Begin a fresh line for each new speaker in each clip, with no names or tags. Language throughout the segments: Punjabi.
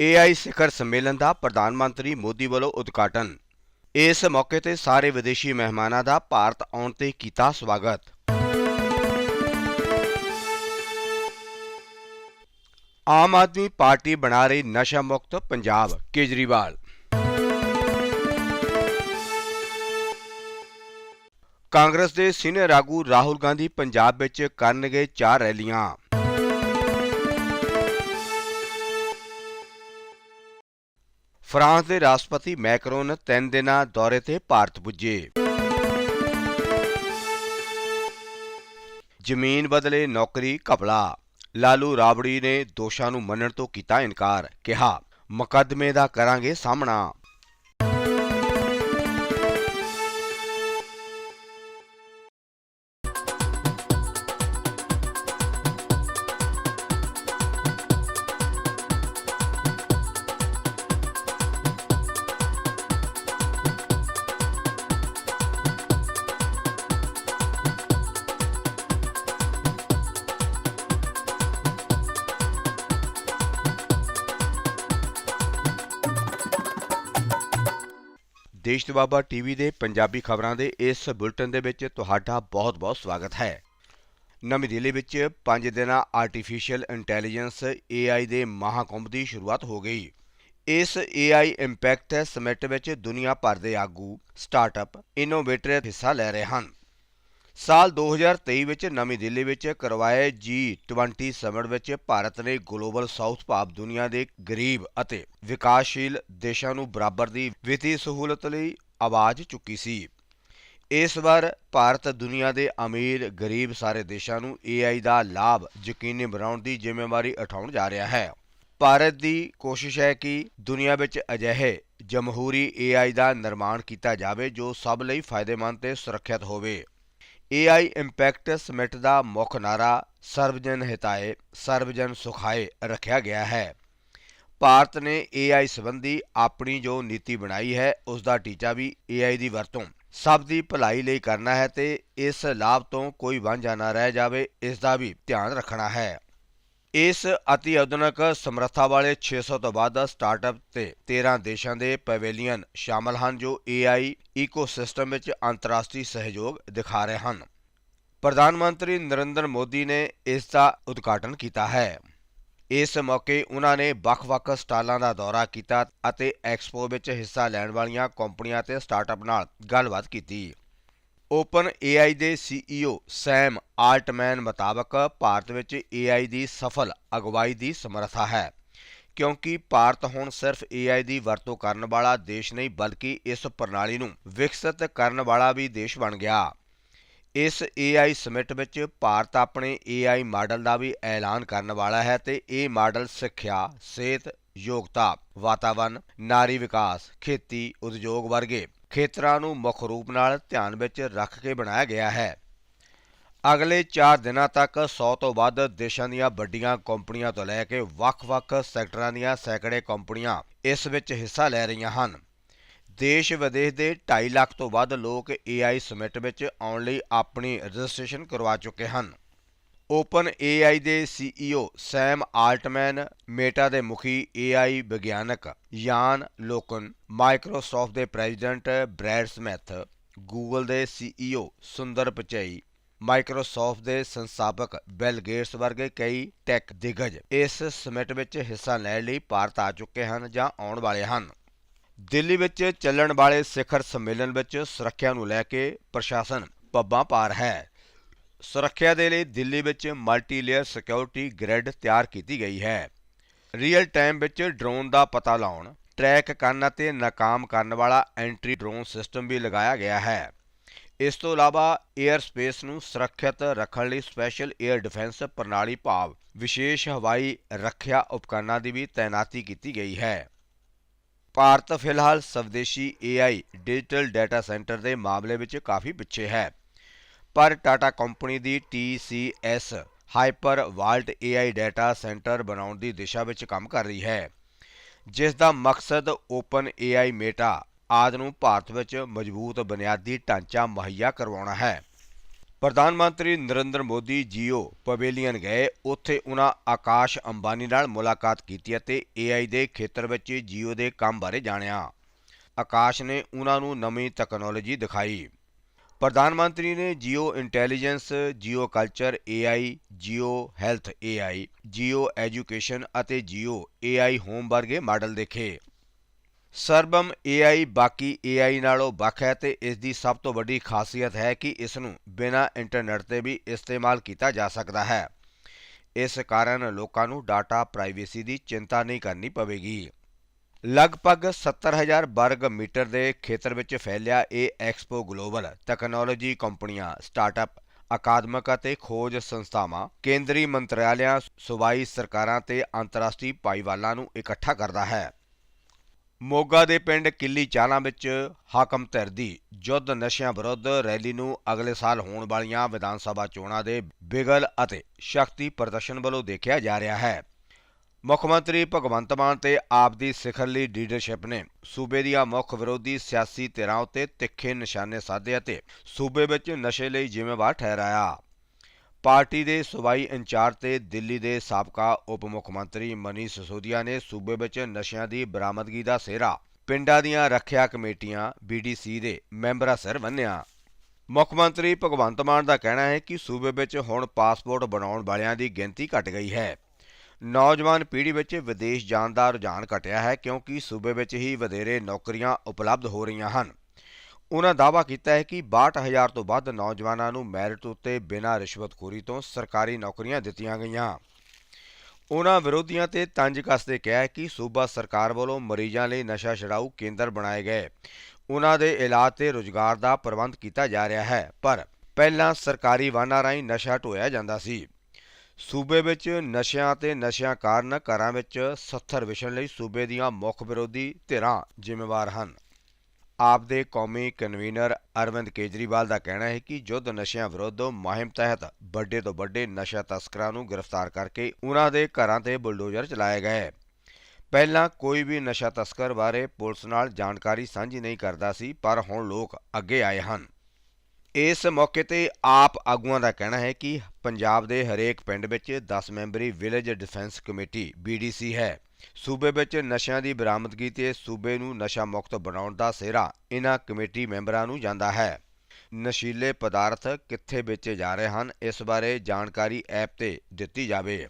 AI ਸਿਖਰ ਸੰਮੇਲਨ ਦਾ ਪ੍ਰਧਾਨ ਮੰਤਰੀ ਮੋਦੀ ਵੱਲੋਂ ਉਦਘਾਟਨ। ਇਸ ਮੌਕੇ ਤੇ ਸਾਰੇ ਵਿਦੇਸ਼ੀ ਮਹਿਮਾਨਾਂ ਦਾ ਭਾਰਤ ਆਉਣ ਤੇ ਕੀਤਾ ਸਵਾਗਤ। ਆਮ ਆਦਮੀ ਪਾਰਟੀ ਬਣਾ ਰਹੀ ਨਸ਼ਾ ਮੁਕਤ ਪੰਜਾਬ, ਕੇਜਰੀਵਾਲ। ਕਾਂਗਰਸ ਦੇ ਸੀਨੀਅਰ ਆਗੂ ਰਾਹੁਲ ਗਾਂਧੀ ਪੰਜਾਬ ਵਿੱਚ ਕਰਨਗੇ ਚਾਰ ਰੈਲੀਆਂ। ਫਰਾਂਸ ਦੇ ਰਾਸ਼ਟਰਪਤੀ ਮੈਕਰੋਨ ਤਿੰਨ ਦਿਨਾਂ ਦੌਰੇ ਤੇ ਭਾਰਤ ਪੁੱਜੇ। ਜ਼ਮੀਨ ਬਦਲੇ ਨੌਕਰੀ ਘਪਲਾ। ਲਾਲੂ ਰਾਬੜੀ ਨੇ ਦੋਸ਼ਾਂ ਨੂੰ ਮੰਨਣ ਤੋਂ ਕੀਤਾ ਇਨਕਾਰ, ਕਿਹਾ, ਮੁਕੱਦਮੇ ਦਾ ਕਰਾਂਗੇ ਸਾਹਮਣਾ। ਦੇਸ਼ ਦੁਆਬਾ ਟੀਵੀ ਦੇ ਪੰਜਾਬੀ ਖਬਰਾਂ ਦੇ ਇਸ ਬੁਲਟਨ ਦੇ ਵਿੱਚ ਤੁਹਾਡਾ ਬਹੁਤ-ਬਹੁਤ ਸਵਾਗਤ ਹੈ। ਨਵੀਂ ਦਿੱਲੀ ਵਿੱਚ 5 ਦਿਨਾਂ ਆਰਟੀਫੀਸ਼ੀਅਲ ਇੰਟੈਲੀਜੈਂਸ AI ਦੇ ਮਹਾਕੁੰਭ ਦੀ ਸ਼ੁਰੂਆਤ ਹੋ ਗਈ। ਇਸ AI ਇੰਪੈਕਟ ਸਮਿਟ ਵਿੱਚ ਦੁਨੀਆ ਭਰ ਦੇ ਆਗੂ ਸਟਾਰਟਅਪ ਇਨੋਵੇਟਰ ਹਿੱਸਾ ਲੈ ਰਹੇ ਹਨ। ਸਾਲ 2023 ਵਿੱਚ ਨਵੀਂ ਦਿੱਲੀ ਵਿੱਚ ਕਰਵਾਏ G20 ਸਮਿਟ ਵਿੱਚ ਭਾਰਤ ਨੇ ਗਲੋਬਲ ਸਾਊਥ ਭਾਵ ਦੁਨੀਆ ਦੇ ਗਰੀਬ ਅਤੇ ਵਿਕਾਸਸ਼ੀਲ ਦੇਸ਼ਾਂ ਨੂੰ ਬਰਾਬਰ ਦੀ ਵਿੱਤੀ ਸਹੂਲਤ ਲਈ ਆਵਾਜ਼ ਚੁੱਕੀ ਸੀ। ਇਸ ਵਾਰ ਭਾਰਤ ਦੁਨੀਆ ਦੇ ਅਮੀਰ, ਗਰੀਬ ਸਾਰੇ ਦੇਸ਼ਾਂ ਨੂੰ AI ਦਾ ਲਾਭ ਯਕੀਨੀ ਬਣਾਉਣ ਦੀ ਜ਼ਿੰਮੇਵਾਰੀ ਉਠਾਉਣ ਜਾ ਰਿਹਾ ਹੈ। ਭਾਰਤ ਦੀ ਕੋਸ਼ਿਸ਼ ਹੈ ਕਿ ਦੁਨੀਆ ਵਿੱਚ ਅਜਿਹੇ ਜਮਹੂਰੀ AI ਦਾ ਨਿਰਮਾਣ ਕੀਤਾ ਜਾਵੇ ਜੋ ਸਭ ਲਈ ਫਾਇਦੇਮੰਦ ਤੇ ਸੁਰੱਖਿਅਤ ਹੋਵੇ। AI ਇੰਪੈਕਟ ਸਮਿਟ ਦਾ ਮੁੱਖ ਨਾਰਾ ਸਰਵਜਨ ਹਿਤਾਏ, ਸਰਵਜਨ ਸੁਖਾਏ ਰੱਖਿਆ ਗਿਆ ਹੈ। ਭਾਰਤ ਨੇ AI ਸੰਬੰਧੀ ਆਪਣੀ ਜੋ ਨੀਤੀ ਬਣਾਈ ਹੈ ਉਸ ਦਾ ਟੀਚਾ ਵੀ AI ਦੀ ਵਰਤੋਂ। ਸਭ ਦੀ ਭਲਾਈ ਲਈ ਕਰਨਾ ਹੈ ਤੇ ਇਸ ਲਾਭ ਤੋਂ ਕੋਈ ਵਾਂਝਾ ਨਾ ਰਹਿ ਜਾਵੇ, ਇਸ ਦਾ ਵੀ ਧਿਆਨ ਰੱਖਣਾ ਹੈ। ਇਸ ਅਤੀ ਆਧੁਨਿਕ ਸਮਰੱਥਾ ਵਾਲੇ 600 ਤੋਂ ਵੱਧ ਸਟਾਰਟਅਪ ਤੇ 13 ਦੇਸ਼ਾਂ ਦੇ ਪਵੇਲੀਅਨ ਸ਼ਾਮਲ ਹਨ ਜੋ AI ਇਕੋਸਿਸਟਮ ਵਿੱਚ ਅੰਤਰਰਾਸ਼ਟਰੀ ਸਹਿਯੋਗ ਦਿਖਾ ਰਹੇ ਹਨ। ਪ੍ਰਧਾਨ ਮੰਤਰੀ ਨਰਿੰਦਰ ਮੋਦੀ ਨੇ ਇਸ ਦਾ ਉਦਘਾਟਨ ਕੀਤਾ ਹੈ। ਇਸ ਮੌਕੇ ਉਹਨਾਂ ਨੇ ਵੱਖ-ਵੱਖ ਸਟਾਲਾਂ ਦਾ ਦੌਰਾ ਕੀਤਾ ਅਤੇ ਐਕਸਪੋ ਵਿੱਚ ਹਿੱਸਾ ਲੈਣ ਵਾਲੀਆਂ ਕੰਪਨੀਆਂ ਤੇ ਸਟਾਰਟਅਪ ਨਾਲ ਗੱਲਬਾਤ ਕੀਤੀ। ਓਪਨ AI ਦੇ CEO ਸੈਮ ਆਲਟਮੈਨ ਮੁਤਾਬਕ ਭਾਰਤ ਵਿੱਚ AI ਦੀ ਸਫਲ ਅਗਵਾਈ ਦੀ ਸਮਰੱਥਾ ਹੈ ਕਿਉਂਕਿ ਭਾਰਤ ਹੁਣ ਸਿਰਫ AI ਦੀ ਵਰਤੋਂ ਕਰਨ ਵਾਲਾ ਦੇਸ਼ ਨਹੀਂ ਬਲਕਿ ਇਸ ਪ੍ਰਣਾਲੀ ਨੂੰ ਵਿਕਸਿਤ ਕਰਨ ਵਾਲਾ ਵੀ ਦੇਸ਼ ਬਣ ਗਿਆ। ਇਸ AI ਸਮਿਟ ਵਿੱਚ ਭਾਰਤ ਆਪਣੇ AI ਮਾਡਲ ਦਾ ਵੀ ਐਲਾਨ ਕਰਨ ਵਾਲਾ ਹੈ ਤੇ ਇਹ ਮਾਡਲ ਸਿੱਖਿਆ, ਸਿਹਤ, ਯੋਗਤਾ, ਵਾਤਾਵਰਣ, ਨਾਰੀ ਵਿਕਾਸ, ਖੇਤੀ, ਉਦਯੋਗ ਵਰਗੇ ਖੇਤਰਾਂ ਨੂੰ ਮੁੱਖ ਰੂਪ ਨਾਲ ਧਿਆਨ ਵਿੱਚ ਰੱਖ ਕੇ ਬਣਾਇਆ ਗਿਆ ਹੈ। ਅਗਲੇ 4 ਦਿਨਾਂ ਤੱਕ 100 ਤੋਂ ਵੱਧ ਦੇਸ਼ਾਂ ਦੀਆਂ ਵੱਡੀਆਂ ਕੰਪਨੀਆਂ ਤੋਂ ਲੈ ਕੇ ਵੱਖ-ਵੱਖ ਸੈਕਟਰਾਂ ਦੀਆਂ ਸੈਂਕੜੇ ਕੰਪਨੀਆਂ ਇਸ ਵਿੱਚ ਹਿੱਸਾ ਲੈ ਰਹੀਆਂ ਹਨ। ਦੇਸ਼ ਵਿਦੇਸ਼ ਦੇ 2.5 ਲੱਖ ਤੋਂ ਵੱਧ ਲੋਕ AI ਸਮਿਟ ਵਿੱਚ ਆਉਣ ਲਈ ਆਪਣੀ ਰਜਿਸਟ੍ਰੇਸ਼ਨ ਕਰਵਾ ਚੁੱਕੇ ਹਨ। ਓਪਨ AI ਦੇ CEO ਸੈਮ ਆਲਟਮੈਨ, ਮੇਟਾ ਦੇ ਮੁਖੀ AI ਵਿਗਿਆਨਕ ਯਾਨ ਲੋਕਨ, ਮਾਈਕਰੋਸਾਫਟ ਦੇ ਪ੍ਰੈਜ਼ੀਡੈਂਟ ਬ੍ਰੈਡ ਸਮਿਥ, ਗੂਗਲ ਦੇ CEO ਸੁੰਦਰ ਪਿਚਈ, ਮਾਈਕਰੋਸਾਫਟ ਦੇ ਸੰਸਥਾਪਕ ਬਿਲ ਗੇਟਸ ਵਰਗੇ ਕਈ ਟੈਕ ਦਿਗਜ ਇਸ ਸਮਿਟ ਵਿੱਚ ਹਿੱਸਾ ਲੈਣ ਲਈ ਭਾਰਤ ਆ ਚੁੱਕੇ ਹਨ ਜਾਂ ਆਉਣ ਵਾਲੇ ਹਨ। ਦਿੱਲੀ ਵਿੱਚ ਚੱਲਣ ਵਾਲੇ ਸਿਖਰ ਸੰਮੇਲਨ ਵਿੱਚ ਸੁਰੱਖਿਆ ਨੂੰ ਲੈ ਕੇ ਪ੍ਰਸ਼ਾਸਨ ਪੱਬਾਂ ਪਾਰ ਹੈ। ਸੁਰੱਖਿਆ ਦੇ ਲਈ ਦਿੱਲੀ ਵਿੱਚ ਮਲਟੀ ਲੇਅਰ ਸਿਕਿਉਰਿਟੀ ਗ੍ਰਿਡ ਤਿਆਰ ਕੀਤੀ ਗਈ ਹੈ। ਰੀਅਲ ਟਾਈਮ ਵਿੱਚ ਡਰੋਨ ਦਾ ਪਤਾ ਲਾਉਣ, ਟਰੈਕ ਕਰਨ ਅਤੇ ਨਾਕਾਮ ਕਰਨ ਵਾਲਾ ਐਂਟਰੀ ਡਰੋਨ ਸਿਸਟਮ ਵੀ ਲਗਾਇਆ ਗਿਆ ਹੈ। ਇਸ ਤੋਂ ਇਲਾਵਾ 에ਅਰ ਸਪੇਸ ਨੂੰ ਸੁਰੱਖਿਅਤ ਰੱਖਣ ਲਈ ਸਪੈਸ਼ਲ 에ਅਰ ਡਿਫੈਂਸ ਪ੍ਰਣਾਲੀ ਭਾਵ ਵਿਸ਼ੇਸ਼ ਹਵਾਈ ਰੱਖਿਆ ਉਪਕਰਨਾਂ ਦੀ ਵੀ ਤਾਇਨਾਤੀ ਕੀਤੀ ਗਈ ਹੈ। ਭਾਰਤ ਫਿਲਹਾਲ ਸਵਦੇਸ਼ੀ AI ਡਿਜੀਟਲ ਡਾਟਾ ਸੈਂਟਰ ਦੇ ਮਾਮਲੇ ਵਿੱਚ ਕਾਫੀ ਪਿੱਛੇ ਹੈ। ਪਰ ਟਾਟਾ ਕੰਪਨੀ ਦੀ TCS hyper vault AI data centre ਬਣਾਉਣ ਦੀ ਦਿਸ਼ਾ ਵਿੱਚ ਕੰਮ ਕਰ ਰਹੀ ਹੈ, ਜਿਸ ਦਾ ਮਕਸਦ ਓਪਨ AI ਮੇਟਾ ਆਦਿ ਨੂੰ ਭਾਰਤ ਵਿੱਚ ਮਜ਼ਬੂਤ ਬੁਨਿਆਦੀ ਢਾਂਚਾ ਮੁਹੱਈਆ ਕਰਵਾਉਣਾ ਹੈ। ਪ੍ਰਧਾਨ ਮੰਤਰੀ ਨਰਿੰਦਰ ਮੋਦੀ ਜੀਓ ਪਵੇਲੀਅਨ ਗਏ, ਉੱਥੇ ਉਹਨਾਂ ਆਕਾਸ਼ ਅੰਬਾਨੀ ਨਾਲ ਮੁਲਾਕਾਤ ਕੀਤੀ ਅਤੇ AI ਦੇ ਖੇਤਰ ਵਿੱਚ ਜੀਓ ਦੇ ਕੰਮ ਬਾਰੇ ਜਾਣਿਆ। ਆਕਾਸ਼ ਨੇ ਉਹਨਾਂ ਨੂੰ ਨਵੀਂ ਤਕਨਾਲੋਜੀ ਦਿਖਾਈ। ਪ੍ਰਧਾਨ ਮੰਤਰੀ ਨੇ Jio intelligence, Jio culture AI Jio health AI Jio education ਅਤੇ ਜੀਓ AI ਹੋਮ ਵਰਗੇ ਮਾਡਲ ਦੇਖੇ। ਸਰਬਮ AI ਬਾਕੀ AI ਨਾਲੋਂ ਵੱਖ ਹੈ ਤੇ ਇਸ ਦੀ ਸਭ ਤੋਂ ਵੱਡੀ ਖਾਸੀਅਤ ਹੈ ਕਿ ਇਸ ਨੂੰ ਬਿਨਾਂ ਇੰਟਰਨੈਟ ਤੇ ਵੀ ਇਸਤੇਮਾਲ ਕੀਤਾ ਜਾ ਸਕਦਾ ਹੈ। ਇਸ ਕਾਰਨ ਲੋਕਾਂ ਨੂੰ ਡਾਟਾ ਪ੍ਰਾਈਵੇਸੀ ਦੀ ਚਿੰਤਾ ਨਹੀਂ ਕਰਨੀ ਪਵੇਗੀ। ਲਗਭਗ 70000 ਵਰਗ ਮੀਟਰ ਦੇ ਖੇਤਰ ਵਿੱਚ ਫੈਲਿਆ ਇਹ ਐਕਸਪੋ ਗਲੋਬਲ ਟੈਕਨੋਲੋਜੀ ਕੰਪਨੀਆਂ, ਸਟਾਰਟਅਪ, ਅਕਾਦਮਿਕ ਅਤੇ ਖੋਜ ਸੰਸਥਾਵਾਂ, ਕੇਂਦਰੀ ਮੰਤਰਾਲਿਆਂ, ਸੂਬਾਈ ਸਰਕਾਰਾਂ ਤੇ ਅੰਤਰਰਾਸ਼ਟਰੀ ਭਾਈਵਾਲਾਂ ਨੂੰ ਇਕੱਠਾ ਕਰਦਾ ਹੈ। ਮੋਗਾ ਦੇ ਪਿੰਡ ਕਿੱਲੀ ਚਾਲਾਂ ਵਿੱਚ ਹਾਕਮ ਧਿਰ ਦੀ ਯੁੱਧ ਨਸ਼ਿਆਂ ਵਿਰੁੱਧ ਰੈਲੀ ਨੂੰ ਅਗਲੇ ਸਾਲ ਹੋਣ ਵਾਲੀਆਂ ਵਿਧਾਨ ਸਭਾ ਚੋਣਾਂ ਦੇ ਬਿਗਲ ਅਤੇ ਸ਼ਕਤੀ ਪ੍ਰਦਰਸ਼ਨ ਵੱਲੋਂ ਦੇਖਿਆ ਜਾ ਰਿਹਾ ਹੈ। ਮੁੱਖ ਮੰਤਰੀ ਭਗਵੰਤ ਮਾਨ ਤੇ ਆਪ ਦੀ ਸਿਖਰਲੀ ਲੀਡਰਸ਼ਿਪ ਨੇ ਸੂਬੇ ਦੀਆਂ ਮੁੱਖ ਵਿਰੋਧੀ ਸਿਆਸੀ ਧਿਰਾਂ ਉੱਤੇ ਤਿੱਖੇ ਨਿਸ਼ਾਨੇ ਸਾਧੇ ਅਤੇ ਸੂਬੇ ਵਿੱਚ ਨਸ਼ੇ ਲਈ ਜ਼ਿੰਮੇਵਾਰ ਠਹਿਰਾਇਆ। ਪਾਰਟੀ ਦੇ ਸੂਬਾਈ ਇੰਚਾਰਜ ਤੇ ਦਿੱਲੀ ਦੇ ਸਾਬਕਾ ਉਪ ਮੁੱਖ ਮੰਤਰੀ ਮਨੀ ਸਿਸੋਦੀਆ ਨੇ ਸੂਬੇ ਵਿੱਚ ਨਸ਼ਿਆਂ ਦੀ ਬਰਾਮਦਗੀ ਦਾ ਸਿਹਰਾ ਪਿੰਡਾਂ ਦੀਆਂ ਰੱਖਿਆ ਕਮੇਟੀਆਂ BDC ਦੇ ਮੈਂਬਰਾਂ ਸਿਰ ਬੰਨਿਆ ਮੁੱਖ ਮੰਤਰੀ ਭਗਵੰਤ ਮਾਨ ਦਾ ਕਹਿਣਾ ਹੈ ਕਿ ਸੂਬੇ ਵਿੱਚ ਹੁਣ ਪਾਸਪੋਰਟ ਬਣਾਉਣ ਵਾਲਿਆਂ ਦੀ ਗਿਣਤੀ ਘਟ ਗਈ ਹੈ। ਨੌਜਵਾਨ ਪੀੜ੍ਹੀ ਵਿੱਚ ਵਿਦੇਸ਼ ਜਾਣ ਦਾ ਰੁਝਾਨ ਘਟਿਆ ਹੈ ਕਿਉਂਕਿ ਸੂਬੇ ਵਿੱਚ ਹੀ ਵਧੇਰੇ ਨੌਕਰੀਆਂ ਉਪਲਬਧ ਹੋ ਰਹੀਆਂ ਹਨ। ਉਹਨਾਂ ਦਾਅਵਾ ਕੀਤਾ ਹੈ ਕਿ 62000 ਤੋਂ ਵੱਧ ਨੌਜਵਾਨਾਂ ਨੂੰ ਮੈਰਿਟ ਉੱਤੇ ਬਿਨਾਂ ਰਿਸ਼ਵਤਖੋਰੀ ਤੋਂ ਸਰਕਾਰੀ ਨੌਕਰੀਆਂ ਦਿੱਤੀਆਂ ਗਈਆਂ। ਉਹਨਾਂ ਵਿਰੋਧੀਆਂ ਤੇ ਤੰਜ ਕੱਸਦੇ ਕਿਹਾ ਕਿ ਸੂਬਾ ਸਰਕਾਰ ਵੱਲੋਂ ਮਰੀਜ਼ਾਂ ਲਈ ਨਸ਼ਾ ਛਡਾਊ ਕੇਂਦਰ ਬਣਾਏ ਗਏ। ਉਹਨਾਂ ਦੇ ਇਲਾਜ ਤੇ ਰੁਜ਼ਗਾਰ ਦਾ ਪ੍ਰਬੰਧ ਕੀਤਾ ਜਾ ਰਿਹਾ ਹੈ, ਪਰ ਪਹਿਲਾਂ ਸਰਕਾਰੀ ਵਾਹਨਾਂ ਰਾਹੀਂ ਨਸ਼ਾ ਢੋਇਆ ਜਾਂਦਾ ਸੀ। ਸੂਬੇ ਵਿੱਚ ਨਸ਼ਿਆਂ ਤੇ ਨਸ਼ਿਆਂ ਕਾਰਨ ਘਰਾਂ ਵਿੱਚ 70 ਵਿਛਣ ਲਈ ਸੂਬੇ ਦੀਆਂ ਮੁੱਖ ਵਿਰੋਧੀ ਧਿਰਾਂ ਜ਼ਿੰਮੇਵਾਰ ਹਨ। ਆਪ ਦੇ ਕੌਮੀ ਕਨਵੀਨਰ ਅਰਵਿੰਦ ਕੇਜਰੀਵਾਲ ਦਾ ਕਹਿਣਾ ਹੈ ਕਿ ਯੁੱਧ ਨਸ਼ਿਆਂ ਵਿਰੁੱਧ ਮੁਹਿੰਮ ਤਹਿਤ ਵੱਡੇ ਤੋਂ ਵੱਡੇ ਨਸ਼ਾ ਤਸਕਰਾਂ ਨੂੰ ਗ੍ਰਿਫਤਾਰ ਕਰਕੇ ਉਹਨਾਂ ਦੇ ਘਰਾਂ ਤੇ ਬੁਲਡੋਜ਼ਰ ਚਲਾਏ ਗਏ। ਪਹਿਲਾਂ ਕੋਈ ਵੀ ਨਸ਼ਾ ਤਸਕਰ ਬਾਰੇ ਪੁਲਿਸ ਨਾਲ ਜਾਣਕਾਰੀ ਸਾਂਝੀ ਨਹੀਂ ਕਰਦਾ ਸੀ, ਪਰ ਹੁਣ ਲੋਕ ਅੱਗੇ ਆਏ ਹਨ। ਇਸ ਮੌਕੇ ਤੇ ਆਪ ਆਗੂਆਂ ਦਾ ਕਹਿਣਾ ਹੈ ਕਿ ਪੰਜਾਬ ਦੇ ਹਰੇਕ ਪਿੰਡ ਵਿੱਚ 10 ਮੈਂਬਰੀ ਵਿਲੇਜ ਡਿਫੈਂਸ ਕਮੇਟੀ BDC ਹੈ। ਸੂਬੇ ਵਿੱਚ ਨਸ਼ਿਆਂ ਦੀ ਬਰਾਮਦਗੀ ਤੇ ਸੂਬੇ ਨੂੰ ਨਸ਼ਾ ਮੁਕਤ ਬਣਾਉਣ ਦਾ ਸਿਹਰਾ ਇਹਨਾਂ ਕਮੇਟੀ ਮੈਂਬਰਾਂ ਨੂੰ ਜਾਂਦਾ ਹੈ। ਨਸ਼ੀਲੇ ਪਦਾਰਥ ਕਿੱਥੇ ਵੇਚੇ ਜਾ ਰਹੇ ਹਨ, ਇਸ ਬਾਰੇ ਜਾਣਕਾਰੀ ਐਪ ਤੇ ਦਿੱਤੀ ਜਾਵੇ।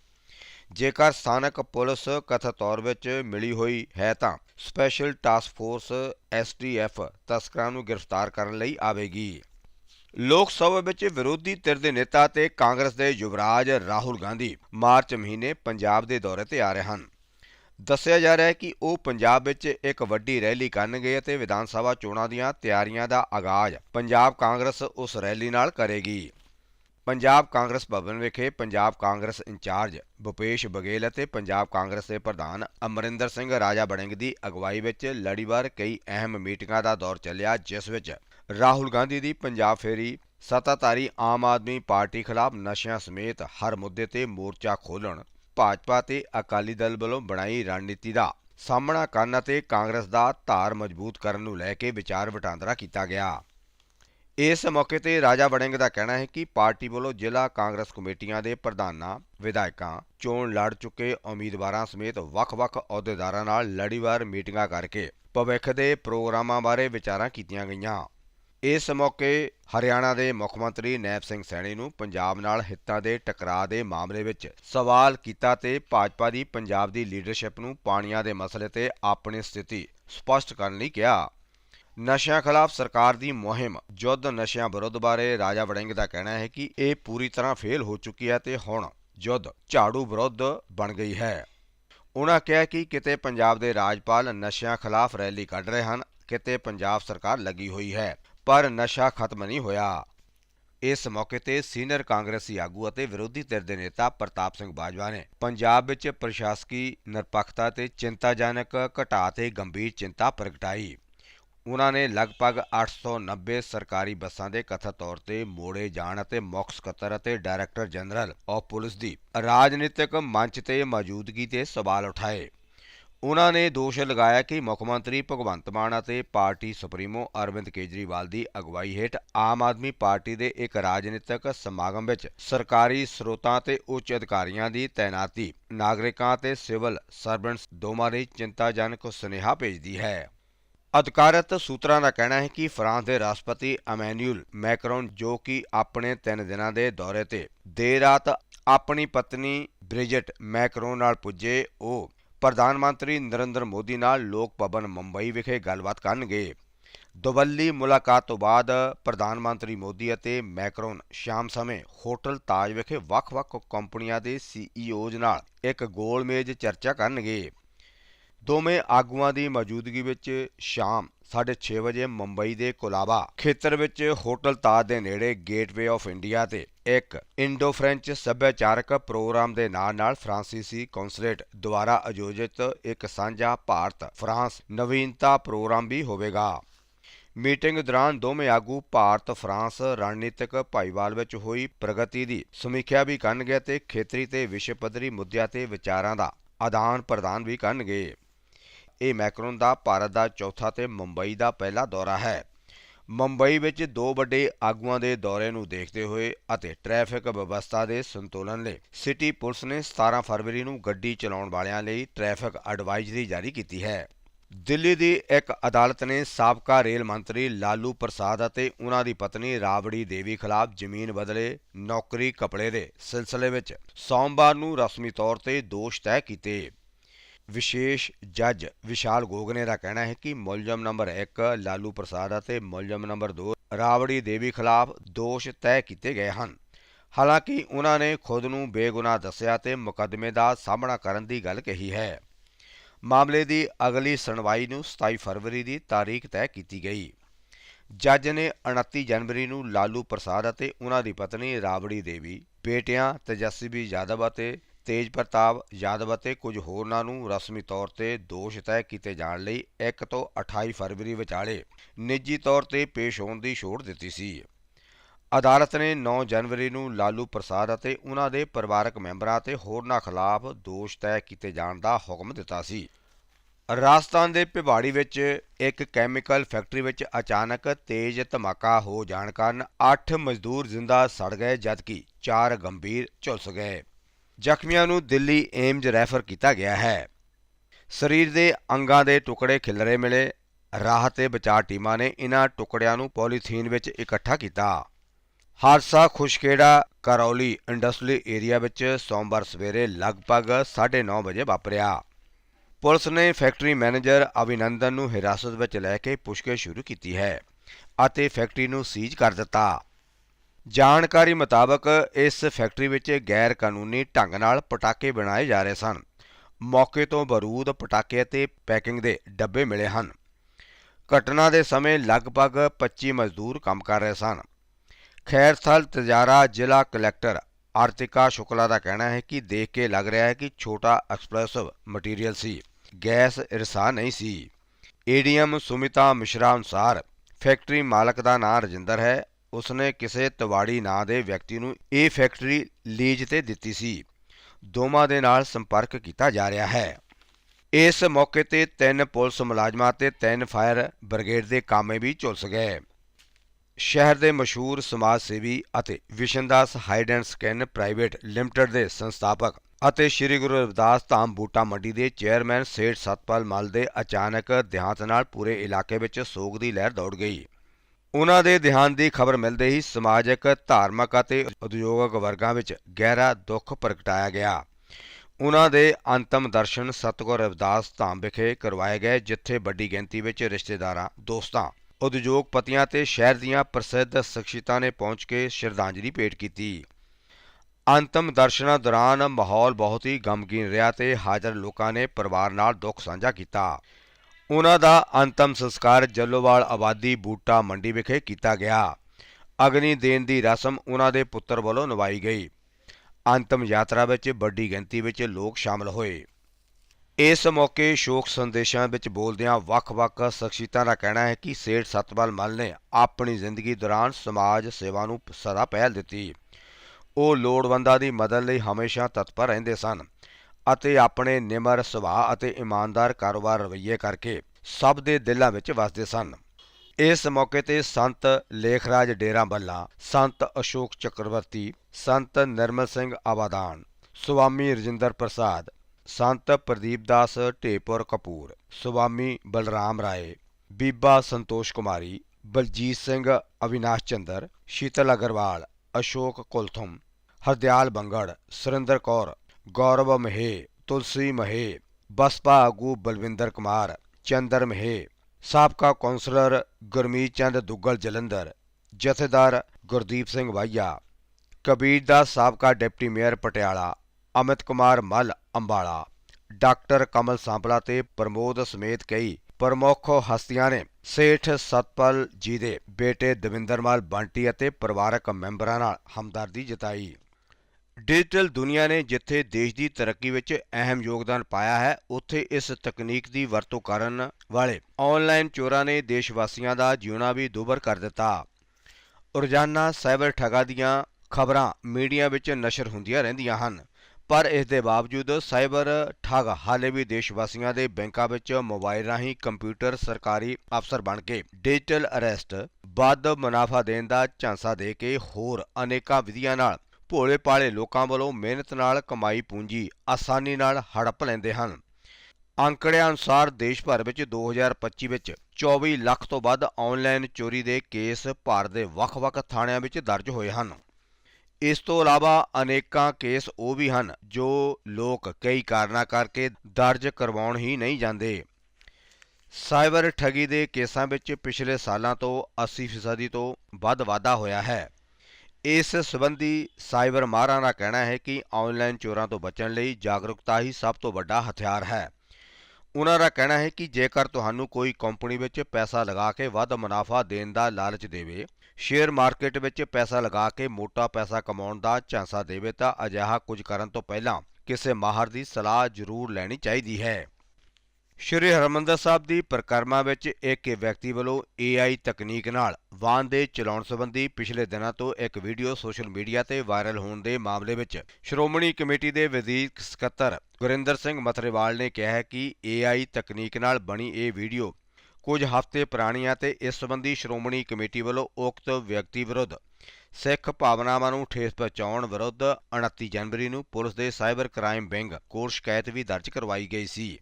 ਜੇਕਰ ਸਥਾਨਕ ਪੁਲਿਸ ਕਥਿਤ ਤੌਰ ਵਿੱਚ ਮਿਲੀ ਹੋਈ ਹੈ ਤਾਂ ਸਪੈਸ਼ਲ ਟਾਸਕ ਫੋਰਸ STF ਤਸਕਰਾਂ ਨੂੰ ਗ੍ਰਿਫਤਾਰ ਕਰਨ ਲਈ ਆਵੇਗੀ। ਲੋਕ ਸਭਾ ਵਿੱਚ ਵਿਰੋਧੀ ਧਿਰ ਦੇ ਨੇਤਾ ਤੇ ਕਾਂਗਰਸ ਦੇ ਯੁਵਰਾਜ ਰਾਹੁਲ ਗਾਂਧੀ ਮਾਰਚ ਮਹੀਨੇ ਪੰਜਾਬ ਦੇ ਦੌਰੇ ਤੇ ਆ ਰਹੇ ਹਨ। ਦੱਸਿਆ ਜਾ ਰਿਹਾ ਹੈ ਕਿ ਉਹ ਪੰਜਾਬ ਵਿੱਚ ਇੱਕ ਵੱਡੀ ਰੈਲੀ ਕਰਨਗੇ ਅਤੇ ਵਿਧਾਨ ਸਭਾ ਚੋਣਾਂ ਦੀਆਂ ਤਿਆਰੀਆਂ ਦਾ ਆਗਾਜ਼ ਪੰਜਾਬ ਕਾਂਗਰਸ ਉਸ ਰੈਲੀ ਨਾਲ ਕਰੇਗੀ। ਪੰਜਾਬ ਕਾਂਗਰਸ ਭਵਨ ਵਿਖੇ ਪੰਜਾਬ ਕਾਂਗਰਸ ਇੰਚਾਰਜ ਭੁਪੇਸ਼ ਬਗੇਲ ਅਤੇ ਪੰਜਾਬ ਕਾਂਗਰਸ ਦੇ ਪ੍ਰਧਾਨ ਅਮਰਿੰਦਰ ਸਿੰਘ ਰਾਜਾ ਬੜਿੰਗ ਦੀ ਅਗਵਾਈ ਵਿੱਚ ਲੜੀਵਾਰ ਕਈ ਅਹਿਮ ਮੀਟਿੰਗਾਂ ਦਾ ਦੌਰ ਚੱਲਿਆ, ਜਿਸ ਵਿੱਚ ਰਾਹੁਲ ਗਾਂਧੀ ਦੀ ਪੰਜਾਬ ਫੇਰੀ, ਸੱਤਾਧਾਰੀ ਆਮ ਆਦਮੀ ਪਾਰਟੀ ਖਿਲਾਫ ਨਸ਼ਿਆਂ ਸਮੇਤ ਹਰ ਮੁੱਦੇ ਤੇ ਮੋਰਚਾ ਖੋਲ੍ਹਣ, ਭਾਜਪਾ ਤੇ ਅਕਾਲੀ ਦਲ ਵੱਲੋਂ ਬਣਾਈ ਰਣਨੀਤੀ ਦਾ ਸਾਹਮਣਾ ਕਰਨ ਅਤੇ ਕਾਂਗਰਸ ਦਾ ਧਾਰ ਮਜ਼ਬੂਤ ਕਰਨ ਨੂੰ ਲੈ ਕੇ ਵਿਚਾਰ ਵਟਾਂਦਰਾ ਕੀਤਾ ਗਿਆ। ਇਸ ਮੌਕੇ ਤੇ ਰਾਜਾ ਵੜਿੰਗ ਦਾ ਕਹਿਣਾ ਹੈ ਕਿ ਪਾਰਟੀ ਵੱਲੋਂ ਜ਼ਿਲ੍ਹਾ ਕਾਂਗਰਸ ਕਮੇਟੀਆਂ ਦੇ ਪ੍ਰਧਾਨਾਂ, ਵਿਧਾਇਕਾਂ, ਚੋਣ ਲੜ ਚੁੱਕੇ ਉਮੀਦਵਾਰਾਂ ਸਮੇਤ ਵੱਖ-ਵੱਖ ਅਹੁਦੇਦਾਰਾਂ ਨਾਲ ਲੜੀਵਾਰ ਮੀਟਿੰਗਾਂ ਕਰਕੇ ਭਵਿੱਖ ਦੇ ਪ੍ਰੋਗਰਾਮਾਂ ਬਾਰੇ ਵਿਚਾਰਾਂ ਕੀਤੀਆਂ ਗਈਆਂ। ਇਸ ਮੌਕੇ ਹਰਿਆਣਾ ਦੇ ਮੁੱਖ ਮੰਤਰੀ ਨੈਬ ਸਿੰਘ ਸੈਣੀ ਨੂੰ ਪੰਜਾਬ ਨਾਲ ਹਿੱਤਾਂ ਦੇ ਟਕਰਾਅ ਦੇ ਮਾਮਲੇ ਵਿੱਚ ਸਵਾਲ ਕੀਤਾ ਤੇ ਭਾਜਪਾ ਦੀ ਪੰਜਾਬ ਦੀ ਲੀਡਰਸ਼ਿਪ ਨੂੰ ਪਾਣੀਆਂ ਦੇ ਮਸਲੇ ਤੇ ਆਪਣੀ ਸਥਿਤੀ ਸਪਸ਼ਟ ਕਰਨ ਲਈ ਕਿਹਾ। ਨਸ਼ਿਆਂ ਖਿਲਾਫ ਸਰਕਾਰ ਦੀ ਮੁਹਿੰਮ ਯੁੱਧ ਨਸ਼ਿਆਂ ਵਿਰੁੱਧ ਬਾਰੇ ਰਾਜਾ ਵੜਿੰਗ ਦਾ ਕਹਿਣਾ ਹੈ ਕਿ ਇਹ ਪੂਰੀ ਤਰ੍ਹਾਂ ਫੇਲ ਹੋ ਚੁੱਕੀ ਹੈ ਤੇ ਹੁਣ ਯੁੱਧ ਝਾੜੂ ਵਿਰੁੱਧ ਬਣ ਗਈ ਹੈ। ਉਹਨਾਂ ਕਿਹਾ ਕਿ ਕਿਤੇ ਪੰਜਾਬ ਦੇ ਰਾਜਪਾਲ ਨਸ਼ਿਆਂ ਖਿਲਾਫ ਰੈਲੀ ਕੱਢ ਰਹੇ ਹਨ, ਕਿਤੇ ਪੰਜਾਬ ਸਰਕਾਰ ਲੱਗੀ ਹੋਈ ਹੈ। ਪਰ ਨਸ਼ਾ ਖਤਮ ਨਹੀਂ ਹੋਇਆ। ਇਸ ਮੌਕੇ ਤੇ ਸੀਨੀਅਰ ਕਾਂਗਰਸੀ ਆਗੂ ਅਤੇ ਵਿਰੋਧੀ ਧਿਰ ਦੇ ਨੇਤਾ ਪ੍ਰਤਾਪ ਸਿੰਘ ਬਾਜਵਾ ਨੇ ਪੰਜਾਬ ਵਿੱਚ ਪ੍ਰਸ਼ਾਸਕੀ ਨਿਰਪੱਖਤਾ ਤੇ ਚਿੰਤਾਜਨਕ ਘਟਾ ਤੇ ਗੰਭੀਰ ਚਿੰਤਾ ਪ੍ਰਗਟਾਈ। ਉਹਨਾਂ ਨੇ ਲਗਭਗ 890 ਸਰਕਾਰੀ ਬੱਸਾਂ ਦੇ ਕਥਿਤ ਤੌਰ ਤੇ ਮੋੜੇ ਜਾਣ ਅਤੇ ਮੁੱਖ ਸਕੱਤਰ ਅਤੇ ਡਾਇਰੈਕਟਰ ਜਨਰਲ ਆਫ ਪੁਲਿਸ ਦੀ ਰਾਜਨੀਤਿਕ ਮੰਚ ਤੇ ਮੌਜੂਦਗੀ ਤੇ ਸਵਾਲ ਉਠਾਏ। ਉਹਨਾਂ ਨੇ ਦੋਸ਼ ਲਗਾਇਆ ਕਿ ਮੁੱਖ ਮੰਤਰੀ ਭਗਵੰਤ ਮਾਨ ਅਤੇ ਪਾਰਟੀ ਸੁਪਰੀਮੋ ਅਰਵਿੰਦ ਕੇਜਰੀਵਾਲ ਦੀ ਅਗਵਾਈ ਹੇਠ ਆਮ ਆਦਮੀ ਪਾਰਟੀ ਦੇ ਇੱਕ ਰਾਜਨੀਤਿਕ ਸਮਾਗਮ ਵਿੱਚ ਸਰਕਾਰੀ ਸਰੋਤਾਂ ਤੇ ਉੱਚ ਅਧਿਕਾਰੀਆਂ ਦੀ ਤੈਨਾਤੀ ਨਾਗਰਿਕਾਂ ਤੇ ਸਿਵਲ ਸਰਵੈਂਟਸ ਦੋਵਾਂ ਲਈ ਚਿੰਤਾਜਨਕ ਸੁਨੇਹਾ ਭੇਜਦੀ ਹੈ। ਅਧਿਕਾਰਤ ਸੂਤਰਾਂ ਦਾ ਕਹਿਣਾ ਹੈ ਕਿ ਫਰਾਂਸ ਦੇ ਰਾਸ਼ਟਰਪਤੀ ਐਮੈਨੂਅਲ ਮੈਕਰੋਨ ਜੋ ਕਿ ਆਪਣੇ 3 ਦਿਨਾਂ ਦੇ ਦੌਰੇ ਤੇ ਦੇਰ ਰਾਤ ਆਪਣੀ ਪਤਨੀ ਬ੍ਰਿਜਟ ਮੈਕਰੋਨ ਨਾਲ ਪੁੱਜੇ, ਉਹ ਪ੍ਰਧਾਨ ਮੰਤਰੀ ਨਰਿੰਦਰ ਮੋਦੀ ਨਾਲ ਲੋਕ ਭਵਨ ਮੁੰਬਈ ਵਿਖੇ ਗੱਲਬਾਤ ਕਰਨਗੇ। ਦੁਵੱਲੀ ਮੁਲਾਕਾਤ ਤੋਂ ਬਾਅਦ ਪ੍ਰਧਾਨ ਮੰਤਰੀ ਮੋਦੀ ਅਤੇ ਮੈਕਰੋਨ ਸ਼ਾਮ ਸਮੇਂ ਹੋਟਲ ਤਾਜ ਵਿਖੇ ਵੱਖ-ਵੱਖ ਕੰਪਨੀਆਂ ਦੇ ਸੀਈਓਜ਼ ਨਾਲ ਇੱਕ ਗੋਲ ਮੇਜ਼ ਚਰਚਾ ਕਰਨਗੇ। ਦੋਵੇਂ ਆਗੂਆਂ ਦੀ ਮੌਜੂਦਗੀ ਵਿੱਚ ਸ਼ਾਮ 6:30 ਵਜੇ ਮੁੰਬਈ ਦੇ ਕੋਲਾਬਾ ਖੇਤਰ ਵਿੱਚ ਹੋਟਲ ਤਾਜ ਦੇ ਨੇੜੇ ਗੇਟਵੇ ਆਫ ਇੰਡੀਆ ਤੇ ਇੱਕ ਇੰਡੋ ਫ੍ਰੈਂਚ ਸੱਭਿਆਚਾਰਕ ਪ੍ਰੋਗਰਾਮ ਦੇ ਨਾਲ ਨਾਲ ਫ੍ਰਾਂਸੀਸੀ ਕੌਂਸਲੇਟ ਦੁਆਰਾ ਆਯੋਜਿਤ ਇੱਕ ਸਾਂਝਾ ਭਾਰਤ ਫਰਾਂਸ ਨਵੀਨਤਾ ਪ੍ਰੋਗਰਾਮ ਵੀ ਹੋਵੇਗਾ। ਮੀਟਿੰਗ ਦੌਰਾਨ ਦੋਵੇਂ ਆਗੂ ਭਾਰਤ ਫਰਾਂਸ ਰਣਨੀਤਿਕ ਭਾਈਵਾਲ ਵਿੱਚ ਹੋਈ ਪ੍ਰਗਤੀ ਦੀ ਸਮੀਖਿਆ ਵੀ ਕਰਨਗੇ ਤੇ ਖੇਤਰੀ ਤੇ ਵਿਸ਼ਵ ਪੱਧਰੀ ਮੁੱਦਿਆਂ ਤੇ ਵਿਚਾਰਾਂ ਦਾ ਆਦਾਨ ਪ੍ਰਦਾਨ ਵੀ ਕਰਨਗੇ। ਇਹ ਮੈਕਰੋਨ ਦਾ ਭਾਰਤ ਦਾ ਚੌਥਾ ਤੇ ਮੁੰਬਈ ਦਾ ਪਹਿਲਾ ਦੌਰਾ ਹੈ। ਮੁੰਬਈ ਵਿੱਚ ਦੋ ਵੱਡੇ ਆਗੂਆਂ ਦੇ ਦੌਰੇ ਨੂੰ ਦੇਖਦੇ ਹੋਏ ਅਤੇ ਟ੍ਰੈਫਿਕ ਵਿਵਸਥਾ ਦੇ ਸੰਤੁਲਨ ਲਈ ਸਿਟੀ ਪੁਲਿਸ ਨੇ 17 ਫਰਵਰੀ ਨੂੰ ਗੱਡੀ ਚਲਾਉਣ ਵਾਲਿਆਂ ਲਈ ਟ੍ਰੈਫਿਕ ਐਡਵਾਈਜ਼ਰੀ ਜਾਰੀ ਕੀਤੀ ਹੈ। ਦਿੱਲੀ ਦੀ ਇੱਕ ਅਦਾਲਤ ਨੇ ਸਾਬਕਾ ਰੇਲ ਮੰਤਰੀ ਲਾਲੂ ਪ੍ਰਸਾਦ ਅਤੇ ਉਹਨਾਂ ਦੀ ਪਤਨੀ ਰਾਵੜੀ ਦੇਵੀ ਖਿਲਾਫ ਜ਼ਮੀਨ ਬਦਲੇ ਨੌਕਰੀ ਕਪੜੇ ਦੇ ਸਿਲਸਿਲੇ ਵਿੱਚ ਸੋਮਵਾਰ ਨੂੰ ਰਸਮੀ ਤੌਰ ਤੇ ਦੋਸ਼ ਤੈਅ ਕੀਤੇ। ਵਿਸ਼ੇਸ਼ ਜੱਜ ਵਿਸ਼ਾਲ ਗੋਗਨੇ ਦਾ ਕਹਿਣਾ ਹੈ ਕਿ ਮੁਲਜ਼ਮ ਨੰਬਰ 1 ਲਾਲੂ ਪ੍ਰਸਾਦ ਅਤੇ ਮੁਲਜ਼ਮ ਨੰਬਰ 2 ਰਾਵੜੀ ਦੇਵੀ ਖਿਲਾਫ ਦੋਸ਼ ਤੈਅ ਕੀਤੇ ਗਏ ਹਨ। ਹਾਲਾਂਕਿ ਉਹਨਾਂ ਨੇ ਖੁਦ ਨੂੰ ਬੇਗੁਨਾਹ ਦੱਸਿਆ ਤੇ ਮੁਕੱਦਮੇ ਦਾ ਸਾਹਮਣਾ ਕਰਨ ਦੀ ਗੱਲ ਕਹੀ ਹੈ। ਮਾਮਲੇ ਦੀ ਅਗਲੀ ਸੁਣਵਾਈ ਨੂੰ 27 ਫਰਵਰੀ ਦੀ ਤਾਰੀਖ ਤੈਅ ਕੀਤੀ ਗਈ। ਜੱਜ ਨੇ 29 ਜਨਵਰੀ ਨੂੰ ਲਾਲੂ ਪ੍ਰਸਾਦ ਅਤੇ ਉਹਨਾਂ ਦੀ ਪਤਨੀ ਰਾਵੜੀ ਦੇਵੀ, ਬੇਟਿਆਂ ਤੇਜਸਵੀ ਯਾਦਵ ਅਤੇ ਤੇਜ ਪ੍ਰਤਾਪ ਯਾਦਵ ਅਤੇ ਕੁਝ ਹੋਰਨਾਂ ਨੂੰ ਰਸਮੀ ਤੌਰ ਤੇ ਦੋਸ਼ ਤੈਅ ਕੀਤੇ ਜਾਣ ਲਈ 1 ਤੋਂ 28 ਫਰਵਰੀ ਵਿਚਾਲੇ ਨਿੱਜੀ ਤੌਰ ਤੇ ਪੇਸ਼ ਹੋਣ ਦੀ ਛੋਟ ਦਿੱਤੀ ਸੀ। ਅਦਾਲਤ ਨੇ 9 ਜਨਵਰੀ ਨੂੰ ਲਾਲੂ ਪ੍ਰਸਾਦ ਅਤੇ ਉਹਨਾਂ ਦੇ ਪਰਿਵਾਰਕ ਮੈਂਬਰਾਂ ਤੇ ਹੋਰਨਾਂ ਖਿਲਾਫ ਦੋਸ਼ ਤੈਅ ਕੀਤੇ ਜਾਣ ਦਾ ਹੁਕਮ ਦਿੱਤਾ ਸੀ। ਰਾਜਸਥਾਨ ਦੇ ਭਿਵਾੜੀ ਵਿੱਚ ਇੱਕ ਕੈਮੀਕਲ ਫੈਕਟਰੀ ਵਿੱਚ ਅਚਾਨਕ ਤੇਜ਼ ਧਮਾਕਾ ਹੋ ਜਾਣ ਕਾਰਨ 8 ਮਜ਼ਦੂਰ ਜ਼ਿੰਦਾ ਸੜ ਗਏ, ਜਦਕਿ 4 ਗੰਭੀਰ ਝੁਲਸ ਗਏ। ਜ਼ਖਮੀਆਂ ਨੂੰ ਦਿੱਲੀ ਏਮਜ਼ ਰੈਫਰ ਕੀਤਾ ਗਿਆ ਹੈ। ਸਰੀਰ ਦੇ ਅੰਗਾਂ ਦੇ ਟੁਕੜੇ ਖਿਲਰੇ ਮਿਲੇ। ਰਾਹਤ ਤੇ ਬਚਾਅ ਟੀਮਾਂ ਨੇ ਇਹਨਾਂ ਟੁਕੜਿਆਂ ਨੂੰ ਪੋਲੀਥੀਨ ਵਿੱਚ ਇਕੱਠਾ ਕੀਤਾ। ਹਾਦਸਾ ਖੁਸ਼ਕੇੜਾ ਕਰੌਲੀ ਇੰਡਸਟਰੀ ਏਰੀਆ ਵਿੱਚ ਸੋਮਵਾਰ ਸਵੇਰੇ ਲਗਭਗ 9:30 ਵਜੇ ਵਾਪਰਿਆ। ਪੁਲਿਸ ਨੇ ਫੈਕਟਰੀ ਮੈਨੇਜਰ ਅਭਿਨੰਦਨ ਨੂੰ ਹਿਰਾਸਤ ਵਿੱਚ ਲੈ ਕੇ ਪੁੱਛਗਿੱਛ ਸ਼ੁਰੂ ਕੀਤੀ ਹੈ ਅਤੇ ਫੈਕਟਰੀ ਨੂੰ ਸੀਜ਼ ਕਰ ਦਿੱਤਾ। ਜਾਣਕਾਰੀ ਮੁਤਾਬਕ ਇਸ ਫੈਕਟਰੀ ਵਿੱਚ ਗੈਰ ਕਾਨੂੰਨੀ ਢੰਗ ਨਾਲ ਪਟਾਕੇ ਬਣਾਏ ਜਾ ਰਹੇ ਸਨ। ਮੌਕੇ ਤੋਂ ਬਾਰੂਦ, ਪਟਾਕੇ ਅਤੇ ਪੈਕਿੰਗ ਦੇ ਡੱਬੇ ਮਿਲੇ ਹਨ। ਘਟਨਾ ਦੇ ਸਮੇਂ ਲਗਭਗ 25 ਮਜ਼ਦੂਰ ਕੰਮ ਕਰ ਰਹੇ ਸਨ। ਖੈਰਥਲ ਤਜਾਰਾ ਜ਼ਿਲ੍ਹਾ ਕਲੈਕਟਰ ਆਰਤਿਕਾ ਸ਼ੁਕਲਾ ਦਾ ਕਹਿਣਾ ਹੈ ਕਿ ਦੇਖ ਕੇ ਲੱਗ ਰਿਹਾ ਹੈ ਕਿ ਛੋਟਾ ਐਕਸਪਲੋਸਿਵ ਮਟੀਰੀਅਲ ਸੀ। ਗੈਸ ਇਰਸਾ ਨਹੀਂ ਸੀ। ਏਡੀਐਮ ਸੁਮਿਤਾ ਮਿਸ਼ਰਾ ਅਨੁਸਾਰ ਫੈਕਟਰੀ ਮਾਲਕ ਦਾ ਨਾਂ ਰਜਿੰਦਰ ਹੈ। ਉਸਨੇ ਕਿਸੇ ਤਵਾੜੀ ਨਾਂ ਦੇ ਵਿਅਕਤੀ ਨੂੰ ਇਹ ਫੈਕਟਰੀ ਲੀਜ਼ ਤੇ ਦਿੱਤੀ ਸੀ। ਦੋਵਾਂ ਦੇ ਨਾਲ ਸੰਪਰਕ ਕੀਤਾ ਜਾ ਰਿਹਾ ਹੈ। ਇਸ ਮੌਕੇ ਤੇ ਤਿੰਨ ਪੁਲਿਸ ਮੁਲਾਜ਼ਮਾਂ ਤੇ ਤਿੰਨ ਫਾਇਰ ਬ੍ਰਿਗੇਡ ਦੇ ਕਾਮੇ ਵੀ ਝੁਲਸ ਗਏ। ਸ਼ਹਿਰ ਦੇ ਮਸ਼ਹੂਰ ਸਮਾਜ ਸੇਵੀ ਅਤੇ Vishandas hide and skin private limited ਦੇ ਸੰਸਥਾਪਕ ਅਤੇ ਸ੍ਰੀ ਗੁਰੂ ਰਵਿਦਾਸ ਧਾਮ ਬੂਟਾ ਮੰਡੀ ਦੇ ਚੇਅਰਮੈਨ ਸੇਠ ਸਤਪਾਲ ਮਲ ਦੇ ਅਚਾਨਕ ਦੇਹਾਂਤ ਨਾਲ ਪੂਰੇ ਇਲਾਕੇ ਵਿੱਚ ਸੋਗ ਦੀ ਲਹਿਰ ਦੌੜ ਗਈ। ਉਹਨਾਂ ਦੇ ਦੇਹਾਂਤ ਦੀ ਖਬਰ ਮਿਲਦੇ ਹੀ ਸਮਾਜਿਕ, ਧਾਰਮਿਕ ਅਤੇ ਉਦਯੋਗਿਕ ਵਰਗਾਂ ਵਿੱਚ ਗਹਿਰਾ ਦੁੱਖ ਪ੍ਰਗਟਾਇਆ ਗਿਆ। ਉਹਨਾਂ ਦੇ ਅੰਤਮ ਦਰਸ਼ਨ ਸਤਗੁਰ ਰਵਿਦਾਸ ਧਾਮ ਵਿਖੇ ਕਰਵਾਏ ਗਏ, ਜਿੱਥੇ ਵੱਡੀ ਗਿਣਤੀ ਵਿੱਚ ਰਿਸ਼ਤੇਦਾਰਾਂ, ਦੋਸਤਾਂ, ਉਦਯੋਗਪਤੀਆਂ ਤੇ ਸ਼ਹਿਰ ਦੀਆਂ ਪ੍ਰਸਿੱਧ ਸ਼ਖਸੀਅਤਾਂ ਨੇ ਪਹੁੰਚ ਕੇ ਸ਼ਰਧਾਂਜਲੀ ਭੇਟ ਕੀਤੀ। ਅੰਤਮ ਦਰਸ਼ਨਾਂ ਦੌਰਾਨ ਮਾਹੌਲ ਬਹੁਤ ਹੀ ਗਮਗੀਨ ਰਿਹਾ ਤੇ ਹਾਜ਼ਰ ਲੋਕਾਂ ਨੇ ਪਰਿਵਾਰ ਨਾਲ ਦੁੱਖ ਸਾਂਝਾ ਕੀਤਾ। ਉਹਨਾਂ ਦਾ ਅੰਤਮ ਸੰਸਕਾਰ ਜੱਲੋਵਾਲ ਆਬਾਦੀ ਬੂਟਾ ਮੰਡੀ ਵਿਖੇ ਕੀਤਾ ਗਿਆ। ਅਗਨੀ ਦੇਣ ਦੀ ਰਸਮ ਉਹਨਾਂ ਦੇ ਪੁੱਤਰ ਵੱਲੋਂ ਨਿਭਾਈ ਗਈ। ਅੰਤਮ ਯਾਤਰਾ ਵਿੱਚ ਵੱਡੀ ਗਿਣਤੀ ਵਿੱਚ ਲੋਕ ਸ਼ਾਮਲ ਹੋਏ। ਇਸ ਮੌਕੇ ਸ਼ੋਕ ਸੰਦੇਸ਼ਾਂ ਵਿੱਚ ਬੋਲਦਿਆਂ ਵੱਖ-ਵੱਖ ਸ਼ਖਸੀਅਤਾਂ ਦਾ ਕਹਿਣਾ ਹੈ ਕਿ ਸੇਠ ਸਤਪਾਲ ਮਲ ਨੇ ਆਪਣੀ ਜ਼ਿੰਦਗੀ ਦੌਰਾਨ ਸਮਾਜ ਸੇਵਾ ਨੂੰ ਸਦਾ ਪਹਿਲ ਦਿੱਤੀ। ਉਹ ਲੋੜਵੰਦਾਂ ਦੀ ਮਦਦ ਲਈ ਹਮੇਸ਼ਾ ਤਤਪਰ ਰਹਿੰਦੇ ਸਨ। ਅਤੇ ਆਪਣੇ ਨਿਮਰ ਸੁਭਾਅ ਅਤੇ ਇਮਾਨਦਾਰ ਕਾਰੋਬਾਰ ਰਵੱਈਏ ਕਰਕੇ ਸਭ ਦੇ ਦਿਲਾਂ ਵਿੱਚ ਵਸਦੇ ਸਨ। ਇਸ ਮੌਕੇ ਤੇ ਸੰਤ ਲੇਖਰਾਜ ਡੇਰਾ ਬੱਲਾ ਸੰਤ ਅਸ਼ੋਕ ਚੱਕਰਵਰਤੀ, ਸੰਤ ਨਿਰਮਲ ਸਿੰਘ ਆਵਾਦਾਨ, ਸੁਆਮੀ ਰਜਿੰਦਰ ਪ੍ਰਸਾਦ, ਸੰਤ ਪ੍ਰਦੀਪ ਦਾਸ ਢੇਪੁਰ ਕਪੂਰ, ਸੁਆਮੀ ਬਲਰਾਮ ਰਾਏ, ਬੀਬਾ ਸੰਤੋਸ਼ ਕੁਮਾਰੀ, ਬਲਜੀਤ ਸਿੰਘ ਅਵਿਨਾਸ਼ ਚੰਦਰ, ਸ਼ੀਤਲ ਅਗਰਵਾਲ, ਅਸ਼ੋਕ ਕੁਲਥਮ, ਹਰਦਿਆਲ ਬੰਗੜ, ਸੁਰਿੰਦਰ ਕੌਰ ਗੌਰਵ ਮਹੇ ਤੁਲਸੀ ਮਹੇ ਬਸਪਾ ਆਗੂ ਬਲਵਿੰਦਰ ਕੁਮਾਰ ਚੰਦਰ ਮਹੇ ਸਾਬਕਾ ਕੌਂਸਲਰ ਗੁਰਮੀਤ ਚੰਦ ਦੁੱਗਲ ਜਲੰਧਰ ਜਥੇਦਾਰ ਗੁਰਦੀਪ ਸਿੰਘ ਵਾਈਆ ਕਬੀਰ ਦਾ ਸਾਬਕਾ deputy mayor Patiala Amit Kumar Mall Ambala doctor Kamal Sampla ਤੇ ਪ੍ਰਮੋਦ ਸਮੇਤ ਕਈ ਪ੍ਰਮੁੱਖ ਹਸਤੀਆਂ ਨੇ ਸੇਠ ਸਤਪਾਲ ਜੀ ਦੇ ਬੇਟੇ ਦਵਿੰਦਰ ਮਾਲ ਬੰਟੀ ਅਤੇ ਪਰਿਵਾਰਕ ਮੈਂਬਰਾਂ ਨਾਲ ਹਮਦਰਦੀ ਜਤਾਈ ਡਿਜੀਟਲ ਦੁਨੀਆ ਨੇ ਜਿੱਥੇ ਦੇਸ਼ ਦੀ ਤਰੱਕੀ ਵਿੱਚ ਅਹਿਮ ਯੋਗਦਾਨ ਪਾਇਆ ਹੈ, ਉੱਥੇ ਇਸ ਤਕਨੀਕ ਦੀ ਵਰਤੋਂ ਕਰਨ ਵਾਲੇ ਆਨਲਾਈਨ ਚੋਰਾਂ ਨੇ ਦੇਸ਼ ਵਾਸੀਆਂ ਦਾ ਜਿਉਣਾ ਵੀ ਦੁਭਰ ਕਰ ਦਿੱਤਾ। ਰੋਜ਼ਾਨਾ ਸਾਈਬਰ ਠੱਗਾਂ ਦੀਆਂ ਖਬਰਾਂ ਮੀਡੀਆ ਵਿੱਚ ਨਸ਼ਰ ਹੁੰਦੀਆਂ ਰਹਿੰਦੀਆਂ ਹਨ, ਪਰ ਇਸ ਦੇ ਬਾਵਜੂਦ ਸਾਈਬਰ ਠੱਗ ਹਾਲੇ ਵੀ ਦੇਸ਼ ਵਾਸੀਆਂ ਦੇ ਬੈਂਕਾਂ ਵਿੱਚ ਮੋਬਾਈਲ ਰਾਹੀਂ ਕੰਪਿਊਟਰ ਸਰਕਾਰੀ ਅਫਸਰ ਬਣ ਕੇ ਡਿਜੀਟਲ ਅਰੈਸਟ, ਵੱਧ ਮੁਨਾਫਾ ਦੇਣ ਦਾ ਝਾਂਸਾ ਦੇ ਕੇ ਹੋਰ ਅਨੇਕਾਂ ਵਿਧੀਆਂ ਨਾਲ ਭੋਲੇ ਪਾਲੇ ਲੋਕਾਂ ਵੱਲੋਂ ਮਿਹਨਤ ਨਾਲ ਕਮਾਈ ਪੂੰਜੀ ਆਸਾਨੀ ਨਾਲ ਹੜਪ ਲੈਂਦੇ ਹਨ। ਅੰਕੜਿਆਂ ਅਨੁਸਾਰ ਦੇਸ਼ ਭਰ ਵਿੱਚ 2025 ਵਿੱਚ 24 ਲੱਖ ਤੋਂ ਵੱਧ ਆਨਲਾਈਨ ਚੋਰੀ ਦੇ ਕੇਸ ਭਾਰਤ ਦੇ ਵੱਖ-ਵੱਖ ਥਾਣਿਆਂ ਵਿੱਚ ਦਰਜ ਹੋਏ ਹਨ। ਇਸ ਤੋਂ ਇਲਾਵਾ ਅਨੇਕਾਂ ਕੇਸ ਉਹ ਵੀ ਹਨ ਜੋ ਲੋਕ ਕਈ ਕਾਰਨਾਂ ਕਰਕੇ ਦਰਜ ਕਰਵਾਉਣ ਹੀ ਨਹੀਂ ਜਾਂਦੇ। ਸਾਈਬਰ ਠੱਗੀ ਦੇ ਕੇਸਾਂ ਵਿੱਚ ਪਿਛਲੇ ਸਾਲਾਂ ਤੋਂ 80% ਤੋਂ ਵੱਧ ਵਾਧਾ ਹੋਇਆ ਹੈ। ਇਸ ਸਬੰਧੀ ਸਾਈਬਰ ਮਾਹਰਾਂ ਦਾ ਕਹਿਣਾ ਹੈ ਕਿ ਆਨਲਾਈਨ ਚੋਰਾਂ ਤੋਂ ਬਚਣ ਲਈ ਜਾਗਰੂਕਤਾ ਹੀ ਸਭ ਤੋਂ ਵੱਡਾ ਹਥਿਆਰ ਹੈ। ਉਹਨਾਂ ਦਾ ਕਹਿਣਾ ਹੈ ਕਿ ਜੇਕਰ ਤੁਹਾਨੂੰ ਕੋਈ ਕੰਪਨੀ ਵਿੱਚ ਪੈਸਾ ਲਗਾ ਕੇ ਵੱਧ ਮੁਨਾਫਾ ਦੇਣ ਦਾ ਲਾਲਚ ਦੇਵੇ, ਸ਼ੇਅਰ ਮਾਰਕੀਟ ਵਿੱਚ ਪੈਸਾ ਲਗਾ ਕੇ ਮੋਟਾ ਪੈਸਾ ਕਮਾਉਣ ਦਾ ਝਾਂਸਾ ਦੇਵੇ ਤਾਂ ਅਜਿਹਾ ਕੁਝ ਕਰਨ ਤੋਂ ਪਹਿਲਾਂ ਕਿਸੇ ਮਾਹਰ ਦੀ ਸਲਾਹ ਜ਼ਰੂਰ ਲੈਣੀ ਚਾਹੀਦੀ ਹੈ। ਸ਼੍ਰੀ ਹਰਮੰਦਰ ਸਾਹਿਬ ਦੀ ਪ੍ਰਕਰਮਾ ਵਿੱਚ ਇੱਕ ਵਿਅਕਤੀ ਵੱਲੋਂ AI ਤਕਨੀਕ ਨਾਲ ਵਾਹਨ ਦੇ ਚਲਾਉਣ ਸੰਬੰਧੀ ਪਿਛਲੇ ਦਿਨਾਂ ਤੋਂ ਇੱਕ ਵੀਡੀਓ ਸੋਸ਼ਲ ਮੀਡੀਆ ਤੇ ਵਾਇਰਲ ਹੋਣ ਦੇ ਮਾਮਲੇ ਵਿੱਚ ਸ਼੍ਰੋਮਣੀ ਕਮੇਟੀ ਦੇ ਵਧੀਕ ਸਕੱਤਰ ਗੁਰਿੰਦਰ ਸਿੰਘ ਮਥਰੇਵਾਲ ਨੇ ਕਿਹਾ ਹੈ ਕਿ AI ਤਕਨੀਕ ਨਾਲ ਬਣੀ ਇਹ ਵੀਡੀਓ ਕੁਝ ਹਫ਼ਤੇ ਪੁਰਾਣੀ ਹੈ ਤੇ ਇਸ ਸੰਬੰਧੀ ਸ਼੍ਰੋਮਣੀ ਕਮੇਟੀ ਵੱਲੋਂ ਉਕਤ ਵਿਅਕਤੀ ਵਿਰੁੱਧ ਸਿੱਖ ਭਾਵਨਾਵਾਂ ਨੂੰ ਠੇਸ ਪਹੁੰਚਾਉਣ ਵਿਰੁੱਧ 29 ਜਨਵਰੀ ਨੂੰ ਪੁਲਿਸ ਦੇ ਸਾਈਬਰ ਕ੍ਰਾਈਮ ਵਿੰਗ ਕੋਲ ਸ਼ਿਕਾਇਤ ਵੀ ਦਰਜ ਕਰਵਾਈ ਗਈ ਸੀ।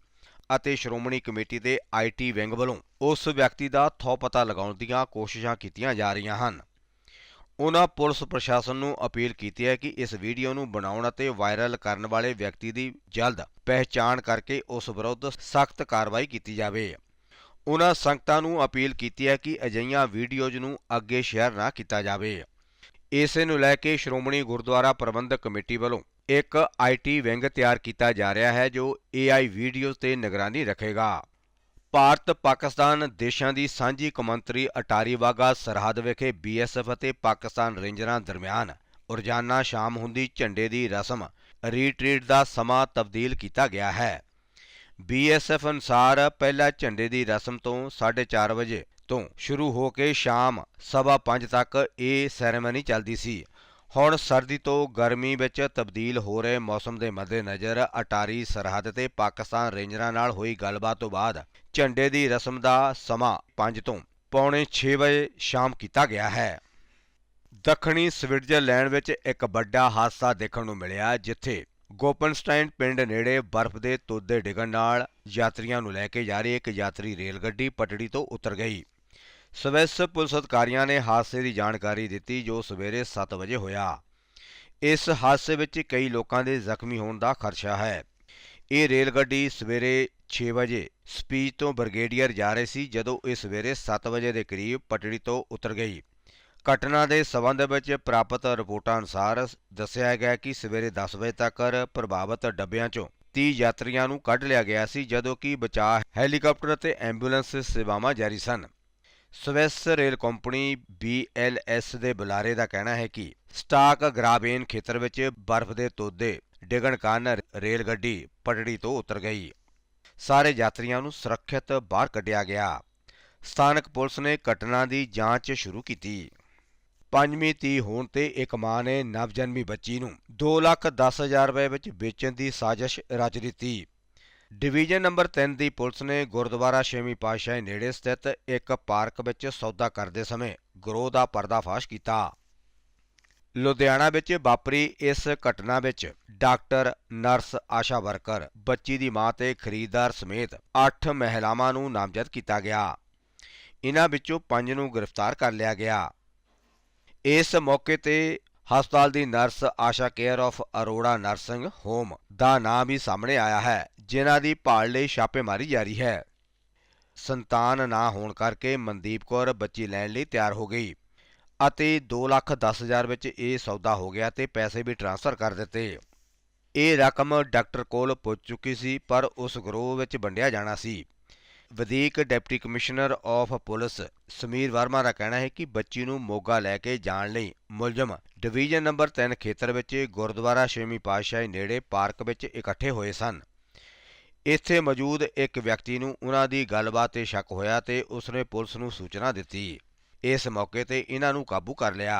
ਅਤੇ ਸ਼੍ਰੋਮਣੀ ਕਮੇਟੀ ਦੇ ਆਈਟੀ ਵਿੰਗ ਵੱਲੋਂ ਉਸ ਵਿਅਕਤੀ ਦਾ ਥੋ ਪਤਾ ਲਗਾਉਣ ਦੀਆਂ ਕੋਸ਼ਿਸ਼ਾਂ ਕੀਤੀਆਂ ਜਾ ਰਹੀਆਂ ਹਨ। ਉਹਨਾਂ ਪੁਲਿਸ ਪ੍ਰਸ਼ਾਸਨ ਨੂੰ ਅਪੀਲ ਕੀਤੀ ਹੈ ਕਿ ਇਸ ਵੀਡੀਓ ਨੂੰ ਬਣਾਉਣ ਅਤੇ ਵਾਇਰਲ ਕਰਨ ਵਾਲੇ ਵਿਅਕਤੀ ਦੀ ਜਲਦ ਪਹਿਚਾਣ ਕਰਕੇ ਉਸ ਵਿਰੁੱਧ ਸਖਤ ਕਾਰਵਾਈ ਕੀਤੀ ਜਾਵੇ। ਉਹਨਾਂ ਸੰਗਤਾਂ ਨੂੰ ਅਪੀਲ ਕੀਤੀ ਹੈ ਕਿ ਅਜਿਹੀਆਂ ਵੀਡੀਓਜ਼ ਨੂੰ ਅੱਗੇ ਸ਼ੇਅਰ ਨਾ ਕੀਤਾ ਜਾਵੇ। ਇਸੇ ਨੂੰ ਲੈ ਕੇ ਸ਼੍ਰੋਮਣੀ ਗੁਰਦੁਆਰਾ ਪ੍ਰਬੰਧਕ ਕਮੇਟੀ ਵੱਲੋਂ ਇੱਕ ਆਈਟੀ ਵਿੰਗ ਤਿਆਰ ਕੀਤਾ ਜਾ ਰਿਹਾ ਹੈ ਜੋ AI ਵੀਡੀਓਜ਼ ਤੇ ਨਿਗਰਾਨੀ ਰੱਖੇਗਾ। ਭਾਰਤ, ਪਾਕਿਸਤਾਨ ਦੇਸ਼ਾਂ ਦੀ ਸਾਂਝੀ ਕੌਮਾਂਤਰੀ ਅਟਾਰੀ ਵਾਗਾ ਸਰਹੱਦ ਵਿਖੇ BSF ਅਤੇ ਪਾਕਿਸਤਾਨ ਰੇਂਜਰਾਂ ਦਰਮਿਆਨ ਰੋਜ਼ਾਨਾ ਸ਼ਾਮ ਹੁੰਦੀ ਝੰਡੇ ਦੀ ਰਸਮ ਰੀਟਰੀਟ ਦਾ ਸਮਾਂ ਤਬਦੀਲ ਕੀਤਾ ਗਿਆ ਹੈ। BSF ਅਨੁਸਾਰ ਪਹਿਲਾ ਝੰਡੇ ਦੀ ਰਸਮ ਤੋਂ 4:30 ਵਜੇ ਤੋਂ ਸ਼ੁਰੂ ਹੋ ਕੇ ਸ਼ਾਮ ਸਵਾ 5 ਤੱਕ ਇਹ ਸੈਰੇਮਨੀ ਚੱਲਦੀ ਸੀ। ਹੁਣ ਸਰਦੀ ਤੋਂ ਗਰਮੀ ਵਿੱਚ ਤਬਦੀਲ ਹੋ ਰਹੇ ਮੌਸਮ ਦੇ ਮੱਦੇਨਜ਼ਰ ਅਟਾਰੀ ਸਰਹੱਦ ਤੇ ਪਾਕਿਸਤਾਨ ਰੇਂਜਰਾਂ ਨਾਲ ਹੋਈ ਗੱਲਬਾਤ ਤੋਂ ਬਾਅਦ ਝੰਡੇ ਦੀ ਰਸਮ ਦਾ ਸਮਾਂ 5 ਤੋਂ ਪੌਣੇ 6 ਵਜੇ ਸ਼ਾਮ ਕੀਤਾ ਗਿਆ ਹੈ। ਦੱਖਣੀ ਸਵਿਟਜ਼ਰਲੈਂਡ ਵਿੱਚ ਇੱਕ ਵੱਡਾ ਹਾਦਸਾ ਦੇਖਣ ਨੂੰ ਮਿਲਿਆ, ਜਿੱਥੇ ਗੋਪਨਸਟਾਈਨ ਪਿੰਡ ਨੇੜੇ ਬਰਫ਼ ਦੇ ਤੋਦੇ ਡਿੱਗਣ ਨਾਲ ਯਾਤਰੀਆਂ ਨੂੰ ਲੈ ਕੇ ਜਾ ਰਹੀ ਇੱਕ ਯਾਤਰੀ ਰੇਲ ਗੱਡੀ ਪਟੜੀ ਤੋਂ ਉਤਰ ਗਈ। ਸਵਿਸ ਪੁਲਿਸ ਅਧਿਕਾਰੀਆਂ ਨੇ ਹਾਦਸੇ ਦੀ ਜਾਣਕਾਰੀ ਦਿੱਤੀ ਜੋ ਸਵੇਰੇ 7 ਵਜੇ ਹੋਇਆ। ਇਸ ਹਾਦਸੇ ਵਿੱਚ ਕਈ ਲੋਕਾਂ ਦੇ ਜ਼ਖਮੀ ਹੋਣ ਦਾ ਖ਼ਰਸ਼ਾ ਹੈ। ਇਹ ਰੇਲ ਗੱਡੀ ਸਵੇਰੇ 6 ਵਜੇ ਸਪੀਚ ਤੋਂ ਬ੍ਰਿਗੇਡੀਅਰ ਜਾ ਰਹੇ ਸੀ, ਜਦੋਂ ਇਹ ਸਵੇਰੇ 7 ਵਜੇ ਦੇ ਕਰੀਬ ਪਟੜੀ ਤੋਂ ਉਤਰ ਗਈ। ਘਟਨਾ ਦੇ ਸਬੰਧ ਵਿੱਚ ਪ੍ਰਾਪਤ ਰਿਪੋਰਟਾਂ ਅਨੁਸਾਰ ਦੱਸਿਆ ਗਿਆ ਕਿ ਸਵੇਰੇ 10 ਵਜੇ ਤੱਕ ਪ੍ਰਭਾਵਿਤ ਡੱਬਿਆਂ 'ਚੋਂ 30 ਯਾਤਰੀਆਂ ਨੂੰ ਕੱਢ ਲਿਆ ਗਿਆ ਸੀ, ਜਦੋਂ ਕਿ ਬਚਾਅ ਹੈਲੀਕਾਪਟਰ ਅਤੇ ਐਂਬੂਲੈਂਸ ਸੇਵਾਵਾਂ ਜਾਰੀ ਸਨ। ਸਵਿਸ ਰੇਲ ਕੰਪਨੀ BLS ਦੇ ਬੁਲਾਰੇ ਦਾ ਕਹਿਣਾ ਹੈ ਕਿ ਸਟਾਕ ਗਰਾਬੇਨ ਖੇਤਰ ਵਿੱਚ ਬਰਫ਼ ਦੇ ਤੋਦੇ ਡਿੱਗਣ ਕਾਰਨ ਰੇਲ ਗੱਡੀ ਪਟੜੀ ਤੋਂ ਉਤਰ ਗਈ। ਸਾਰੇ ਯਾਤਰੀਆਂ ਨੂੰ ਸੁਰੱਖਿਅਤ ਬਾਹਰ ਕੱਢਿਆ ਗਿਆ। ਸਥਾਨਕ ਪੁਲਿਸ ਨੇ ਘਟਨਾ ਦੀ ਜਾਂਚ ਸ਼ੁਰੂ ਕੀਤੀ। ਪੰਜਵੀਂ ਤੀ ਹੋਣ ਤੇ ਇੱਕ ਮਾਂ ਨੇ ਨਵਜਨਮੀ ਬੱਚੀ ਨੂੰ 2 ਲੱਖ 10 ਹਜ਼ਾਰ ਰੁਪਏ ਵਿੱਚ ਵੇਚਣ ਦੀ ਸਾਜ਼ਿਸ਼ ਰਚ ਦਿੱਤੀ। ਡਿਵੀਜ਼ਨ ਨੰਬਰ 3 ਦੀ ਪੁਲਿਸ ਨੇ ਗੁਰਦੁਆਰਾ ਛੇਵੀਂ ਪਾਤਸ਼ਾਹੀ ਨੇੜੇ ਸਥਿਤ ਇੱਕ ਪਾਰਕ ਵਿੱਚ ਸੌਦਾ ਕਰਦੇ ਸਮੇਂ ਗਰੋਹ ਦਾ ਪਰਦਾਫਾਸ਼ ਕੀਤਾ। ਲੁਧਿਆਣਾ ਵਿੱਚ ਵਾਪਰੀ ਇਸ ਘਟਨਾ ਵਿੱਚ ਡਾਕਟਰ ਨਰਸ ਆਸ਼ਾ ਵਰਕਰ, ਬੱਚੀ ਦੀ ਮਾਂ ਤੇ ਖਰੀਦਦਾਰ ਸਮੇਤ 8 ਮਹਿਲਾਵਾਂ ਨੂੰ ਨਾਮਜ਼ਦ ਕੀਤਾ ਗਿਆ। ਇਨ੍ਹਾਂ ਵਿੱਚੋਂ 5 ਨੂੰ ਗ੍ਰਿਫਤਾਰ ਕਰ ਲਿਆ ਗਿਆ। ਇਸ ਮੌਕੇ ਤੇ ਹਸਪਤਾਲ ਦੀ nurse Asha care of Arora nursing home ਦਾ ਨਾਮ ਵੀ ਸਾਹਮਣੇ ਆਇਆ ਹੈ। ਜਿਨ੍ਹਾਂ ਦੀ ਭਾਲ ਲਈ ਛਾਪੇਮਾਰੀ ਜਾਰੀ ਹੈ। ਸੰਤਾਨ ਨਾ ਹੋਣ ਕਰਕੇ ਮਨਦੀਪ ਕੌਰ ਬੱਚੀ ਲੈਣ ਲਈ ਤਿਆਰ ਹੋ ਗਈ ਅਤੇ 2 ਲੱਖ 10 ਹਜ਼ਾਰ ਵਿੱਚ ਇਹ ਸੌਦਾ ਹੋ ਗਿਆ ਤੇ ਪੈਸੇ ਵੀ ਟ੍ਰਾਂਸਫਰ ਕਰ ਦਿੱਤੇ। ਇਹ ਰਕਮ ਡਾਕਟਰ ਕੋਲ ਪੁੱਜ ਚੁੱਕੀ ਸੀ, ਪਰ ਉਸ ਗਰੋਹ ਵਿੱਚ ਵੰਡਿਆ ਜਾਣਾ ਸੀ। ਵਧੀਕ deputy commissioner of police Sameer Verma ਦਾ ਕਹਿਣਾ ਹੈ ਕਿ ਬੱਚੀ ਨੂੰ ਮੋਗਾ ਲੈ ਕੇ ਜਾਣ ਲਈ ਮੁਲਜ਼ਮ ਡਿਵੀਜ਼ਨ ਨੰਬਰ 3 ਖੇਤਰ ਵਿੱਚ ਗੁਰਦੁਆਰਾ ਛੇਵੀਂ ਪਾਤਸ਼ਾਹੀ ਨੇੜੇ ਪਾਰਕ ਵਿੱਚ ਇਕੱਠੇ ਹੋਏ ਸਨ। ਇੱਥੇ ਮੌਜੂਦ ਇੱਕ ਵਿਅਕਤੀ ਨੂੰ ਉਹਨਾਂ ਦੀ ਗੱਲਬਾਤ ਤੇ ਸ਼ੱਕ ਹੋਇਆ ਤੇ ਉਸਨੇ ਪੁਲਿਸ ਨੂੰ ਸੂਚਨਾ ਦਿੱਤੀ। ਇਸ ਮੌਕੇ ਤੇ ਇਹਨਾਂ ਨੂੰ ਕਾਬੂ ਕਰ ਲਿਆ।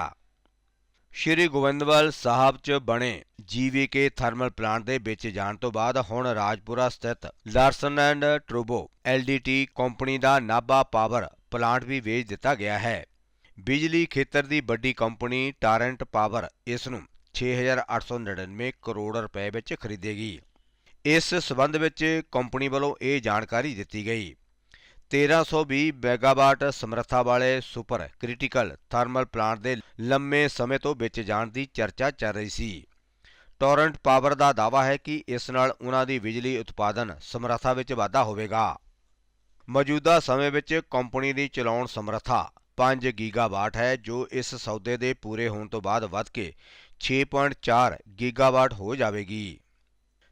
ਸ਼੍ਰੀ ਗੋਬਿੰਦਵਾਲ ਸਾਹਿਬ 'ਚ ਬਣੇ ਜੀਵੀਕੇ ਥਰਮਲ ਪਲਾਂਟ ਦੇ ਵਿੱਚ ਜਾਣ ਤੋਂ ਬਾਅਦ ਹੁਣ ਰਾਜਪੁਰਾ ਸਥਿਤ ਲਾਰਸਨ ਐਂਡ ਟਰੂਬੋ ਐਲਡੀਟੀ ਕੰਪਨੀ ਦਾ ਨਾਭਾ ਪਾਵਰ ਪਲਾਂਟ ਵੀ ਵੇਚ ਦਿੱਤਾ ਗਿਆ ਹੈ। ਬਿਜਲੀ ਖੇਤਰ ਦੀ ਵੱਡੀ ਕੰਪਨੀ ਟਾਰੈਂਟ ਪਾਵਰ ਇਸ ਨੂੰ 6899 ਕਰੋੜ ਰੁਪਏ ਵਿੱਚ ਖਰੀਦੇਗੀ। ਇਸ ਸਬੰਧ ਵਿੱਚ ਕੰਪਨੀ ਵੱਲੋਂ ਇਹ ਜਾਣਕਾਰੀ ਦਿੱਤੀ ਗਈ। 1320 ਮੈਗਾਵਾਟ ਸਮਰੱਥਾ ਵਾਲੇ ਸੁਪਰ ਕ੍ਰਿਟੀਕਲ ਥਰਮਲ ਪਲਾਂਟ ਦੇ ਲੰਮੇ ਸਮੇਂ ਤੋਂ ਵੇਚੇ ਜਾਣ ਦੀ ਚਰਚਾ ਚੱਲ ਰਹੀ ਸੀ। ਟੋਰੈਂਟ ਪਾਵਰ ਦਾ ਦਾਅਵਾ ਹੈ ਕਿ ਇਸ ਨਾਲ ਉਹਨਾਂ ਦੀ ਬਿਜਲੀ ਉਤਪਾਦਨ ਸਮਰੱਥਾ ਵਿੱਚ ਵਾਧਾ ਹੋਵੇਗਾ। ਮੌਜੂਦਾ ਸਮੇਂ ਵਿੱਚ ਕੰਪਨੀ ਦੀ ਚਲਾਉਣ ਸਮਰੱਥਾ 5 ਗੀਗਾਵਾਟ ਹੈ, ਜੋ ਇਸ ਸੌਦੇ ਦੇ ਪੂਰੇ ਹੋਣ ਤੋਂ ਬਾਅਦ ਵੱਧ ਕੇ 6.4 ਗੀਗਾਵਾਟ ਹੋ ਜਾਵੇਗੀ।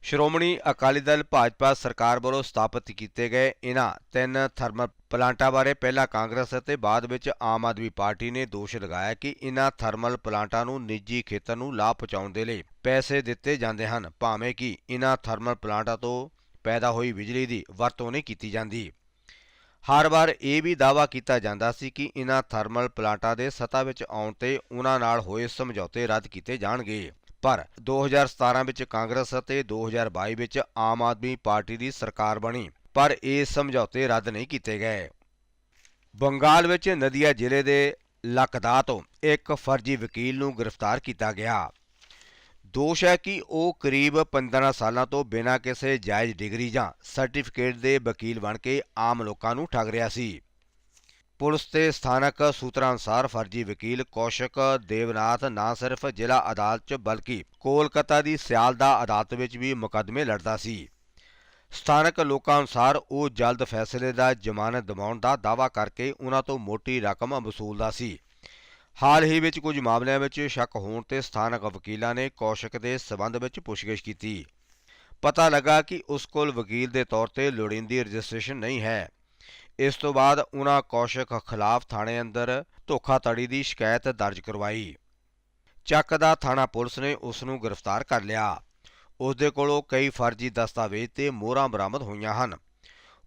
ਸ਼੍ਰੋਮਣੀ ਅਕਾਲੀ ਦਲ ਭਾਜਪਾ ਸਰਕਾਰ ਵੱਲੋਂ ਸਥਾਪਿਤ ਕੀਤੇ ਗਏ ਇਹਨਾਂ ਤਿੰਨ ਥਰਮਲ ਪਲਾਂਟਾਂ ਬਾਰੇ ਪਹਿਲਾਂ ਕਾਂਗਰਸ ਅਤੇ ਬਾਅਦ ਵਿੱਚ ਆਮ ਆਦਮੀ ਪਾਰਟੀ ਨੇ ਦੋਸ਼ ਲਗਾਇਆ ਕਿ ਇਹਨਾਂ ਥਰਮਲ ਪਲਾਂਟਾਂ ਨੂੰ ਨਿੱਜੀ ਖੇਤਰ ਨੂੰ ਲਾਭ ਪਹੁੰਚਾਉਣ ਦੇ ਲਈ ਪੈਸੇ ਦਿੱਤੇ ਜਾਂਦੇ ਹਨ, ਭਾਵੇਂ ਕਿ ਇਹਨਾਂ ਥਰਮਲ ਪਲਾਂਟਾਂ ਤੋਂ ਪੈਦਾ ਹੋਈ ਬਿਜਲੀ ਦੀ ਵਰਤੋਂ ਨਹੀਂ ਕੀਤੀ ਜਾਂਦੀ। ਹਰ ਵਾਰ ਇਹ ਵੀ ਦਾਅਵਾ ਕੀਤਾ ਜਾਂਦਾ ਸੀ ਕਿ ਇਹਨਾਂ ਥਰਮਲ ਪਲਾਂਟਾਂ ਦੇ ਸੱਤਾ ਵਿੱਚ ਆਉਣ ਤੇ ਉਹਨਾਂ ਨਾਲ ਹੋਏ ਸਮਝੌਤੇ ਰੱਦ ਕੀਤੇ ਜਾਣਗੇ। ਪਰ 2017 ਵਿੱਚ ਕਾਂਗਰਸ ਅਤੇ 2022 ਵਿੱਚ ਆਮ ਆਦਮੀ ਪਾਰਟੀ ਦੀ ਸਰਕਾਰ ਬਣੀ, ਪਰ ਇਹ ਸਮਝੌਤੇ ਰੱਦ ਨਹੀਂ ਕੀਤੇ ਗਏ। ਬੰਗਾਲ ਵਿੱਚ ਨਦੀਆ ਜ਼ਿਲ੍ਹੇ ਦੇ ਲਕਦਾ ਤੋਂ ਇੱਕ ਫਰਜ਼ੀ ਵਕੀਲ ਨੂੰ ਗ੍ਰਿਫਤਾਰ ਕੀਤਾ ਗਿਆ। ਦੋਸ਼ ਹੈ ਕਿ ਉਹ ਕਰੀਬ 15 ਸਾਲਾਂ ਤੋਂ ਬਿਨਾਂ ਕਿਸੇ ਜਾਇਜ਼ ਡਿਗਰੀ ਜਾਂ ਸਰਟੀਫਿਕੇਟ ਦੇ ਵਕੀਲ ਬਣ ਕੇ ਆਮ ਲੋਕਾਂ ਨੂੰ ਠੱਗ ਰਿਹਾ ਸੀ। ਪੁਲਿਸ ਤੇ ਸਥਾਨਕ ਸੂਤਰਾਂ ਅਨੁਸਾਰ ਫਰਜ਼ੀ ਵਕੀਲ ਕੌਸ਼ਕ ਦੇਵਨਾਥ ਨਾ ਸਿਰਫ ਜ਼ਿਲ੍ਹਾ ਅਦਾਲਤ 'ਚ ਬਲਕਿ ਕੋਲਕਾਤਾ ਦੀ ਸਿਆਲਦਾ ਅਦਾਲਤ ਵਿੱਚ ਵੀ ਮੁਕੱਦਮੇ ਲੜਦਾ ਸੀ। ਸਥਾਨਕ ਲੋਕਾਂ ਅਨੁਸਾਰ ਉਹ ਜਲਦ ਫੈਸਲੇ ਦਾ ਜ਼ਮਾਨਤ ਦਿਵਾਉਣ ਦਾ ਦਾਅਵਾ ਕਰਕੇ ਉਹਨਾਂ ਤੋਂ ਮੋਟੀ ਰਕਮ ਵਸੂਲਦਾ ਸੀ। ਹਾਲ ਹੀ ਵਿੱਚ ਕੁਝ ਮਾਮਲਿਆਂ ਵਿੱਚ ਸ਼ੱਕ ਹੋਣ ਤੇ ਸਥਾਨਕ ਵਕੀਲਾਂ ਨੇ ਕੌਸ਼ਕ ਦੇ ਸਬੰਧ ਵਿੱਚ ਪੁੱਛਗਿੱਛ ਕੀਤੀ। ਪਤਾ ਲੱਗਾ ਕਿ ਉਸ ਕੋਲ ਵਕੀਲ ਦੇ ਤੌਰ ਤੇ ਲੋੜੀਂਦੀ ਰਜਿਸਟ੍ਰੇਸ਼ਨ ਨਹੀਂ ਹੈ। ਇਸ ਤੋਂ ਬਾਅਦ ਉਹਨਾਂ ਕੌਸ਼ਕ ਖਿਲਾਫ ਥਾਣੇ ਅੰਦਰ ਧੋਖਾਧੜੀ ਦੀ ਸ਼ਿਕਾਇਤ ਦਰਜ ਕਰਵਾਈ। ਚੱਕ ਦਾ ਥਾਣਾ ਪੁਲਿਸ ਨੇ ਉਸ ਨੂੰ ਗ੍ਰਿਫਤਾਰ ਕਰ ਲਿਆ। ਉਸ ਦੇ ਕੋਲੋਂ ਕਈ ਫਰਜ਼ੀ ਦਸਤਾਵੇਜ਼ ਤੇ ਮੋਹਰਾਂ ਬਰਾਮਦ ਹੋਈਆਂ ਹਨ।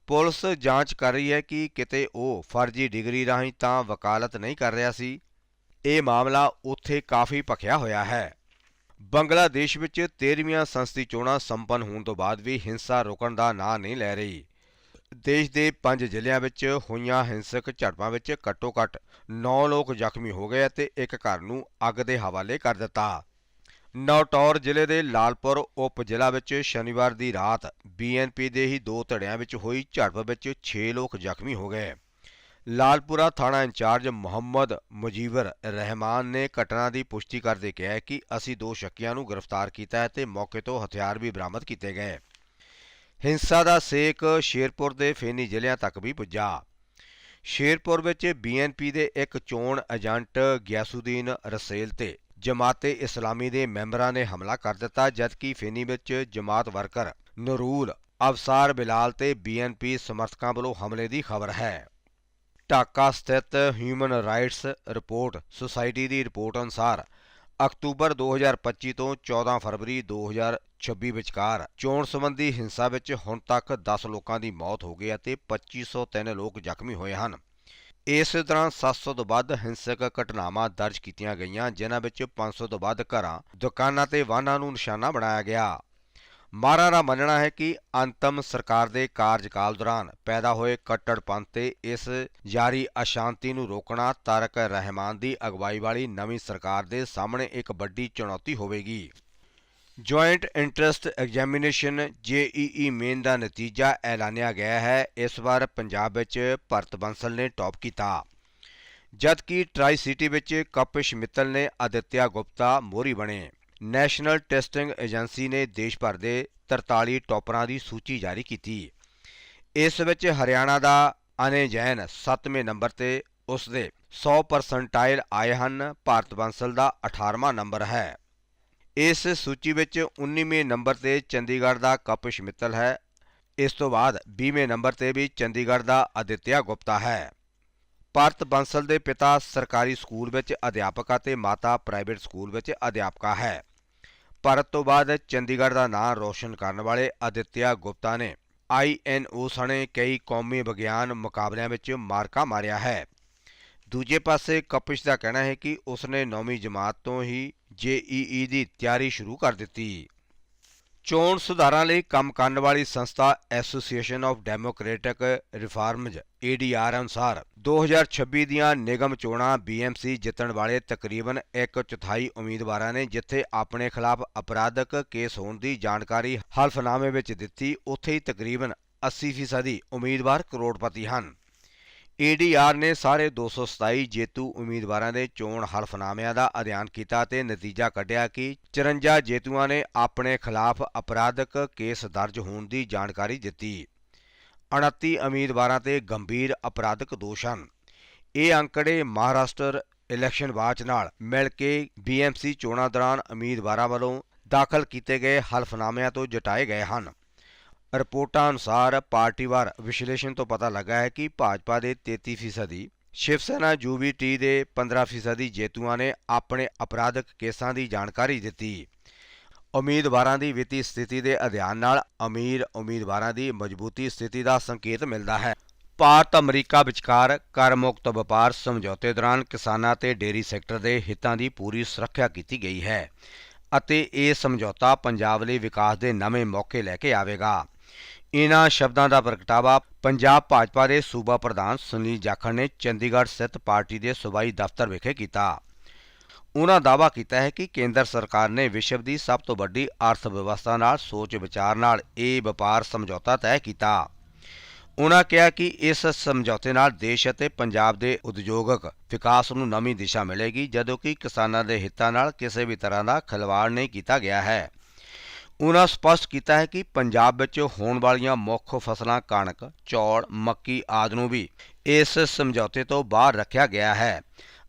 ਪੁਲਿਸ ਜਾਂਚ ਕਰ ਰਹੀ ਹੈ ਕਿ ਕਿਤੇ ਉਹ ਫਰਜ਼ੀ ਡਿਗਰੀ ਰਾਹੀਂ ਤਾਂ ਵਕਾਲਤ ਨਹੀਂ ਕਰ ਰਿਹਾ ਸੀ। ਇਹ ਮਾਮਲਾ ਉੱਥੇ ਕਾਫੀ ਭਖਿਆ ਹੋਇਆ ਹੈ। ਬੰਗਲਾਦੇਸ਼ ਵਿੱਚ 13ਵੀਆਂ ਸੰਸਦੀ ਚੋਣਾਂ ਸੰਪੰਨ ਹੋਣ ਤੋਂ ਬਾਅਦ ਵੀ ਹਿੰਸਾ ਰੁਕਣ ਦਾ ਨਾਂ ਨਹੀਂ ਲੈ ਰਹੀ। ਦੇਸ਼ ਦੇ ਪੰਜ ਜ਼ਿਲ੍ਹਿਆਂ ਵਿੱਚ ਹੋਈਆਂ ਹਿੰਸਕ ਝੜਪਾਂ ਵਿੱਚ ਘੱਟੋ-ਘੱਟ 9 ਲੋਕ ਜ਼ਖਮੀ ਹੋ ਗਏ ਅਤੇ ਇੱਕ ਘਰ ਨੂੰ ਅੱਗ ਦੇ ਹਵਾਲੇ ਕਰ ਦਿੱਤਾ। ਨੌਟੌਰ ਜ਼ਿਲ੍ਹੇ ਦੇ ਲਾਲਪੁਰ ਉਪ ਜ਼ਿਲ੍ਹਾ ਵਿੱਚ ਸ਼ਨੀਵਾਰ ਦੀ ਰਾਤ ਬੀਐਨਪੀ ਦੇ ਹੀ ਦੋ ਧੜਿਆਂ ਵਿੱਚ ਹੋਈ ਝੜਪ ਵਿੱਚ 6 ਲੋਕ ਜ਼ਖਮੀ ਹੋ ਗਏ। ਲਾਲਪੁਰਾ ਥਾਣਾ ਇੰਚਾਰਜ ਮੁਹੰਮਦ ਮੁਜੀਬਰ ਰਹਿਮਾਨ ਨੇ ਘਟਨਾ ਦੀ ਪੁਸ਼ਟੀ ਕਰਦੇ ਕਿਹਾ ਕਿ ਅਸੀਂ ਦੋ ਸ਼ੱਕੀਆਂ ਨੂੰ ਗ੍ਰਿਫਤਾਰ ਕੀਤਾ ਹੈ ਤੇ ਮੌਕੇ ਤੋਂ ਹਥਿਆਰ ਵੀ ਬਰਾਮਦ ਕੀਤੇ ਗਏ। ਹਿੰਸਾ ਦਾ ਸੇਕ ਸ਼ੇਰਪੁਰ ਦੇ ਫੇਨੀ ਜ਼ਿਲ੍ਹਿਆਂ ਤੱਕ ਵੀ ਪੁੱਜਾ। ਸ਼ੇਰਪੁਰ ਵਿੱਚ ਬੀਐਨਪੀ ਦੇ ਇੱਕ ਚੋਣ ਏਜੰਟ ਗਿਆਸੂਦੀਨ ਰਸੇਲ ਤੇ ਜਮਾਤੇ ਇਸਲਾਮੀ ਦੇ ਮੈਂਬਰਾਂ ਨੇ ਹਮਲਾ ਕਰ ਦਿੱਤਾ, ਜਦਕਿ ਫੇਨੀ ਵਿੱਚ ਜਮਾਤ ਵਰਕਰ ਨਰੂਲ ਅਫਸਾਰ ਬਿਲਾਲ ਤੇ ਬੀਐਨਪੀ ਸਮਰਥਕਾਂ ਵੱਲੋਂ ਹਮਲੇ ਦੀ ਖਬਰ ਹੈ। ਢਾਕਾ ਸਥਿਤ ਹਿਊਮਨ ਰਾਈਟਸ ਰਿਪੋਰਟ ਸੁਸਾਇਟੀ ਦੀ ਰਿਪੋਰਟ ਅਨੁਸਾਰ ਅਕਤੂਬਰ 2025 ਤੋਂ 14 ਫਰਵਰੀ 2026 ਵਿਚਕਾਰ ਚੋਣ ਸੰਬੰਧੀ ਹਿੰਸਾ ਵਿੱਚ ਹੁਣ ਤੱਕ 10 ਲੋਕਾਂ ਦੀ ਮੌਤ ਹੋ ਗਈ ਅਤੇ 2503 ਲੋਕ ਜ਼ਖਮੀ ਹੋਏ ਹਨ। ਇਸੇ ਤਰ੍ਹਾਂ 700 ਤੋਂ ਵੱਧ ਹਿੰਸਕ ਘਟਨਾਵਾਂ ਦਰਜ ਕੀਤੀਆਂ ਗਈਆਂ, ਜਿਨ੍ਹਾਂ ਵਿੱਚ 500 ਤੋਂ ਵੱਧ ਘਰਾਂ, ਦੁਕਾਨਾਂ ਤੇ ਵਾਹਨਾਂ ਨੂੰ ਨਿਸ਼ਾਨਾ ਬਣਾਇਆ ਗਿਆ। ਮਾਹਰਾਂ ਦਾ ਮੰਨਣਾ ਹੈ ਕਿ ਅੰਤਮ ਸਰਕਾਰ ਦੇ ਕਾਰਜਕਾਲ ਦੌਰਾਨ ਪੈਦਾ ਹੋਏ ਕੱਟੜਪੰਥ ਤੇ ਇਸ ਜਾਰੀ ਅਸ਼ਾਂਤੀ ਨੂੰ ਰੋਕਣਾ ਤਾਰਕ ਰਹਿਮਾਨ ਦੀ ਅਗਵਾਈ ਵਾਲੀ ਨਵੀਂ ਸਰਕਾਰ ਦੇ ਸਾਹਮਣੇ ਇੱਕ ਵੱਡੀ ਚੁਣੌਤੀ ਹੋਵੇਗੀ। Joint entrance examination JEE main ਦਾ ਨਤੀਜਾ ਐਲਾਨਿਆ ਗਿਆ ਹੈ। ਇਸ ਵਾਰ ਪੰਜਾਬ ਵਿੱਚ ਭਰਤ ਬੰਸਲ ਨੇ ਟੌਪ ਕੀਤਾ। ਜਦਕਿ ਟਰਾਈ ਸਿਟੀ ਵਿੱਚ ਕਪਿਸ਼ ਮਿੱਤਲ ਨੇ ਆਦਿਤਿਆ ਗੁਪਤਾ ਮੋਰੀ ਬਣੇ। ਨੈਸ਼ਨਲ ਟੈਸਟਿੰਗ ਏਜੰਸੀ ਨੇ ਦੇਸ਼ ਭਰ ਦੇ 43 ਟੌਪਰਾਂ ਦੀ ਸੂਚੀ ਜਾਰੀ ਕੀਤੀ। ਇਸ ਵਿੱਚ ਹਰਿਆਣਾ ਦਾ ਅਨੇ ਜੈਨ 7ਵੇਂ ਨੰਬਰ ਤੇ ਉਸ ਦੇ 100 ਪਰਸੈਂਟਾਈਲ ਆਏ ਹਨ, ਭਾਰਤ ਬੰਸਲ ਦਾ 18ਵਾਂ ਨੰਬਰ ਹੈ। ਇਸ ਸੂਚੀ ਵਿੱਚ 19ਵੇਂ ਨੰਬਰ ਤੇ ਚੰਡੀਗੜ੍ਹ ਦਾ ਕਪਿਸ਼ ਮਿੱਤਲ ਹੈ। ਇਸ ਤੋਂ ਬਾਅਦ 20ਵੇਂ ਨੰਬਰ ਤੇ ਵੀ ਚੰਡੀਗੜ੍ਹ ਦਾ ਆਦਿਤਿਆ ਗੁਪਤਾ ਹੈ। ਭਾਰਤ ਬੰਸਲ ਦੇ ਪਿਤਾ ਸਰਕਾਰੀ ਸਕੂਲ ਵਿੱਚ ਅਧਿਆਪਕ ਅਤੇ ਮਾਤਾ ਪ੍ਰਾਈਵੇਟ ਸਕੂਲ ਵਿੱਚ ਅਧਿਆਪਕਾ ਹੈ। ਭਾਰਤ ਤੋਂ ਬਾਅਦ ਚੰਡੀਗੜ੍ਹ ਦਾ ਨਾਂ ਰੋਸ਼ਨ ਕਰਨ ਵਾਲੇ ਆਦਿਤਿਆ ਗੁਪਤਾ ਨੇ ਆਈਐਨਓ ਸਣੇ ਕਈ ਕੌਮੀ ਵਿਗਿਆਨ ਮੁਕਾਬਲਿਆਂ ਵਿੱਚ ਮਾਰਕਾ ਮਾਰਿਆ ਹੈ। ਦੂਜੇ ਪਾਸੇ ਕਪਿਸ਼ ਦਾ ਕਹਿਣਾ ਹੈ ਕਿ ਉਸਨੇ 9ਵੀਂ ਜਮਾਤ ਤੋਂ ਹੀ ਜੇਈਈ ਦੀ ਤਿਆਰੀ ਸ਼ੁਰੂ ਕਰ ਦਿੱਤੀ। ਚੋਣ ਸੁਧਾਰਾਂ ਲਈ ਕੰਮ ਕਰਨ ਵਾਲੀ ਸੰਸਥਾ association of democratic reforms ADR ਅਨੁਸਾਰ 2026 ਦੀਆਂ ਨਿਗਮ ਚੋਣਾਂ ਬੀਐਮਸੀ ਜਿੱਤਣ ਵਾਲੇ ਤਕਰੀਬਨ ਇੱਕ ਚੌਥਾਈ ਉਮੀਦਵਾਰਾਂ ਨੇ ਜਿੱਥੇ ਆਪਣੇ ਖਿਲਾਫ ਅਪਰਾਧਕ ਕੇਸ ਹੋਣ ਦੀ ਜਾਣਕਾਰੀ ਹਲਫਨਾਮੇ ਵਿੱਚ ਦਿੱਤੀ, ਉੱਥੇ ਹੀ ਤਕਰੀਬਨ 80% ਉਮੀਦਵਾਰ ਕਰੋੜਪਤੀ ਹਨ। ਏਡੀਆਰ ਨੇ ਸਾਰੇ 227 ਜੇਤੂ ਉਮੀਦਵਾਰਾਂ ਦੇ ਚੋਣ ਹਲਫਨਾਮਿਆਂ ਦਾ ਅਧਿਐਨ ਕੀਤਾ ਤੇ ਨਤੀਜਾ ਕੱਢਿਆ ਕਿ 54 ਜੇਤੂਆਂ ਨੇ ਆਪਣੇ ਖਿਲਾਫ ਅਪਰਾਧਕ ਕੇਸ ਦਰਜ ਹੋਣ ਦੀ ਜਾਣਕਾਰੀ ਦਿੱਤੀ। 29 ਉਮੀਦਵਾਰਾਂ ਤੇ ਗੰਭੀਰ ਅਪਰਾਧਕ ਦੋਸ਼ ਹਨ। ਇਹ ਅੰਕੜੇ ਮਹਾਰਾਸ਼ਟਰ ਇਲੈਕਸ਼ਨ ਵਾਚ ਨਾਲ ਮਿਲ ਕੇ ਬੀਐਮਸੀ ਚੋਣਾਂ ਦੌਰਾਨ ਉਮੀਦਵਾਰਾਂ ਵੱਲੋਂ ਦਾਖਲ ਕੀਤੇ ਗਏ ਹਲਫਨਾਮਿਆਂ ਤੋਂ ਜਟਾਏ ਗਏ ਹਨ। ਰਿਪੋਰਟਾਂ ਅਨੁਸਾਰ ਪਾਰਟੀਵਾਰ ਵਿਸ਼ਲੇਸ਼ਣ ਤੋਂ ਪਤਾ ਲੱਗਾ ਹੈ ਕਿ ਭਾਜਪਾ ਦੇ 33% ਸ਼ਿਵ ਸੈਨਾ ਯੂਬੀਟੀ ਦੇ 15% ਜੇਤੂਆਂ ਨੇ ਆਪਣੇ ਅਪਰਾਧਕ ਕੇਸਾਂ ਦੀ ਜਾਣਕਾਰੀ ਦਿੱਤੀ। ਉਮੀਦਵਾਰਾਂ ਦੀ ਵਿੱਤੀ ਸਥਿਤੀ ਦੇ ਅਧਿਐਨ ਨਾਲ ਅਮੀਰ ਉਮੀਦਵਾਰਾਂ ਦੀ ਮਜ਼ਬੂਤੀ ਸਥਿਤੀ ਦਾ ਸੰਕੇਤ ਮਿਲਦਾ ਹੈ। ਭਾਰਤ ਅਮਰੀਕਾ ਵਿਚਕਾਰ ਕਰ ਮੁਕਤ ਵਪਾਰ ਸਮਝੌਤੇ ਦੌਰਾਨ ਕਿਸਾਨਾਂ ਤੇ ਡੇਅਰੀ ਸੈਕਟਰ ਦੇ ਹਿੱਤਾਂ ਦੀ ਪੂਰੀ ਸੁਰੱਖਿਆ ਕੀਤੀ ਗਈ ਹੈ ਅਤੇ ਇਹ ਸਮਝੌਤਾ ਪੰਜਾਬ ਲਈ ਵਿਕਾਸ ਦੇ ਨਵੇਂ ਮੌਕੇ ਲੈ ਕੇ ਆਵੇਗਾ। ਇਨ੍ਹਾਂ ਸ਼ਬਦਾਂ ਦਾ ਪ੍ਰਗਟਾਵਾ ਪੰਜਾਬ ਭਾਜਪਾ ਦੇ ਸੂਬਾ ਪ੍ਰਧਾਨ ਸੁਨੀਲ ਜਾਖੜ ਨੇ ਚੰਡੀਗੜ੍ਹ ਸਥਿਤ ਪਾਰਟੀ ਦੇ ਸੂਬਾਈ ਦਫ਼ਤਰ ਵਿਖੇ ਕੀਤਾ। ਉਹਨਾਂ ਦਾਅਵਾ ਕੀਤਾ ਹੈ ਕਿ ਕੇਂਦਰ ਸਰਕਾਰ ਨੇ ਵਿਸ਼ਵ ਦੀ ਸਭ ਤੋਂ ਵੱਡੀ ਅਰਥ ਵਿਵਸਥਾ ਨਾਲ ਸੋਚ ਵਿਚਾਰ ਨਾਲ ਇਹ ਵਪਾਰ ਸਮਝੌਤਾ ਤੈਅ ਕੀਤਾ। ਉਹਨਾਂ ਕਿਹਾ ਕਿ ਇਸ ਸਮਝੌਤੇ ਨਾਲ ਦੇਸ਼ ਅਤੇ ਪੰਜਾਬ ਦੇ ਉਦਯੋਗਿਕ ਵਿਕਾਸ ਨੂੰ ਨਵੀਂ ਦਿਸ਼ਾ ਮਿਲੇਗੀ, ਜਦੋਂ ਕਿ ਕਿਸਾਨਾਂ ਦੇ ਹਿੱਤਾਂ ਨਾਲ ਕਿਸੇ ਵੀ ਤਰ੍ਹਾਂ ਦਾ ਖਿਲਵਾੜ ਨਹੀਂ ਕੀਤਾ ਗਿਆ ਹੈ। ਉਹਨਾਂ ਸਪਸ਼ਟ ਕੀਤਾ ਹੈ ਕਿ ਪੰਜਾਬ ਵਿੱਚ ਹੋਣ ਵਾਲੀਆਂ ਮੁੱਖ ਫਸਲਾਂ ਕਣਕ, ਚੌਲ, ਮੱਕੀ ਆਦਿ ਨੂੰ ਵੀ ਇਸ ਸਮਝੌਤੇ ਤੋਂ ਬਾਹਰ ਰੱਖਿਆ ਗਿਆ ਹੈ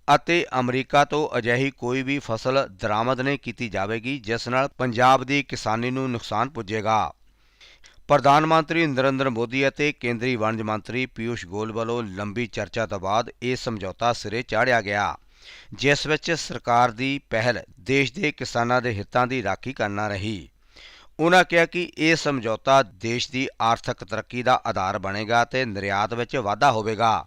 ਅਤੇ ਅਮਰੀਕਾ ਤੋਂ ਅਜਿਹੀ ਕੋਈ ਵੀ ਫਸਲ ਦਰਾਮਦ ਨਹੀਂ ਕੀਤੀ ਜਾਵੇਗੀ ਜਿਸ ਨਾਲ ਪੰਜਾਬ ਦੀ ਕਿਸਾਨੀ ਨੂੰ ਨੁਕਸਾਨ ਪੁੱਜੇਗਾ। ਪ੍ਰਧਾਨ ਮੰਤਰੀ ਨਰਿੰਦਰ ਮੋਦੀ ਅਤੇ ਕੇਂਦਰੀ ਵਣਜ ਮੰਤਰੀ ਪਿਊਸ਼ ਗੋਇਲ ਵੱਲੋਂ ਲੰਬੀ ਚਰਚਾ ਤੋਂ ਬਾਅਦ ਇਹ ਸਮਝੌਤਾ ਸਿਰੇ ਚਾੜਿਆ ਗਿਆ ਜਿਸ ਵਿੱਚ ਸਰਕਾਰ ਦੀ ਪਹਿਲ ਦੇਸ਼ ਦੇ ਕਿਸਾਨਾਂ ਦੇ ਹਿੱਤਾਂ ਦੀ ਰਾਖੀ ਕਰਨਾ ਰਹੀ। ਉਨ੍ਹਾਂ ਕਿਹਾ ਕਿ ਇਹ ਸਮਝੌਤਾ ਦੇਸ਼ ਦੀ ਆਰਥਿਕ ਤਰੱਕੀ ਦਾ ਆਧਾਰ ਬਣੇਗਾ ਤੇ ਨਿਰਯਾਤ ਵਿੱਚ ਵਾਧਾ ਹੋਵੇਗਾ।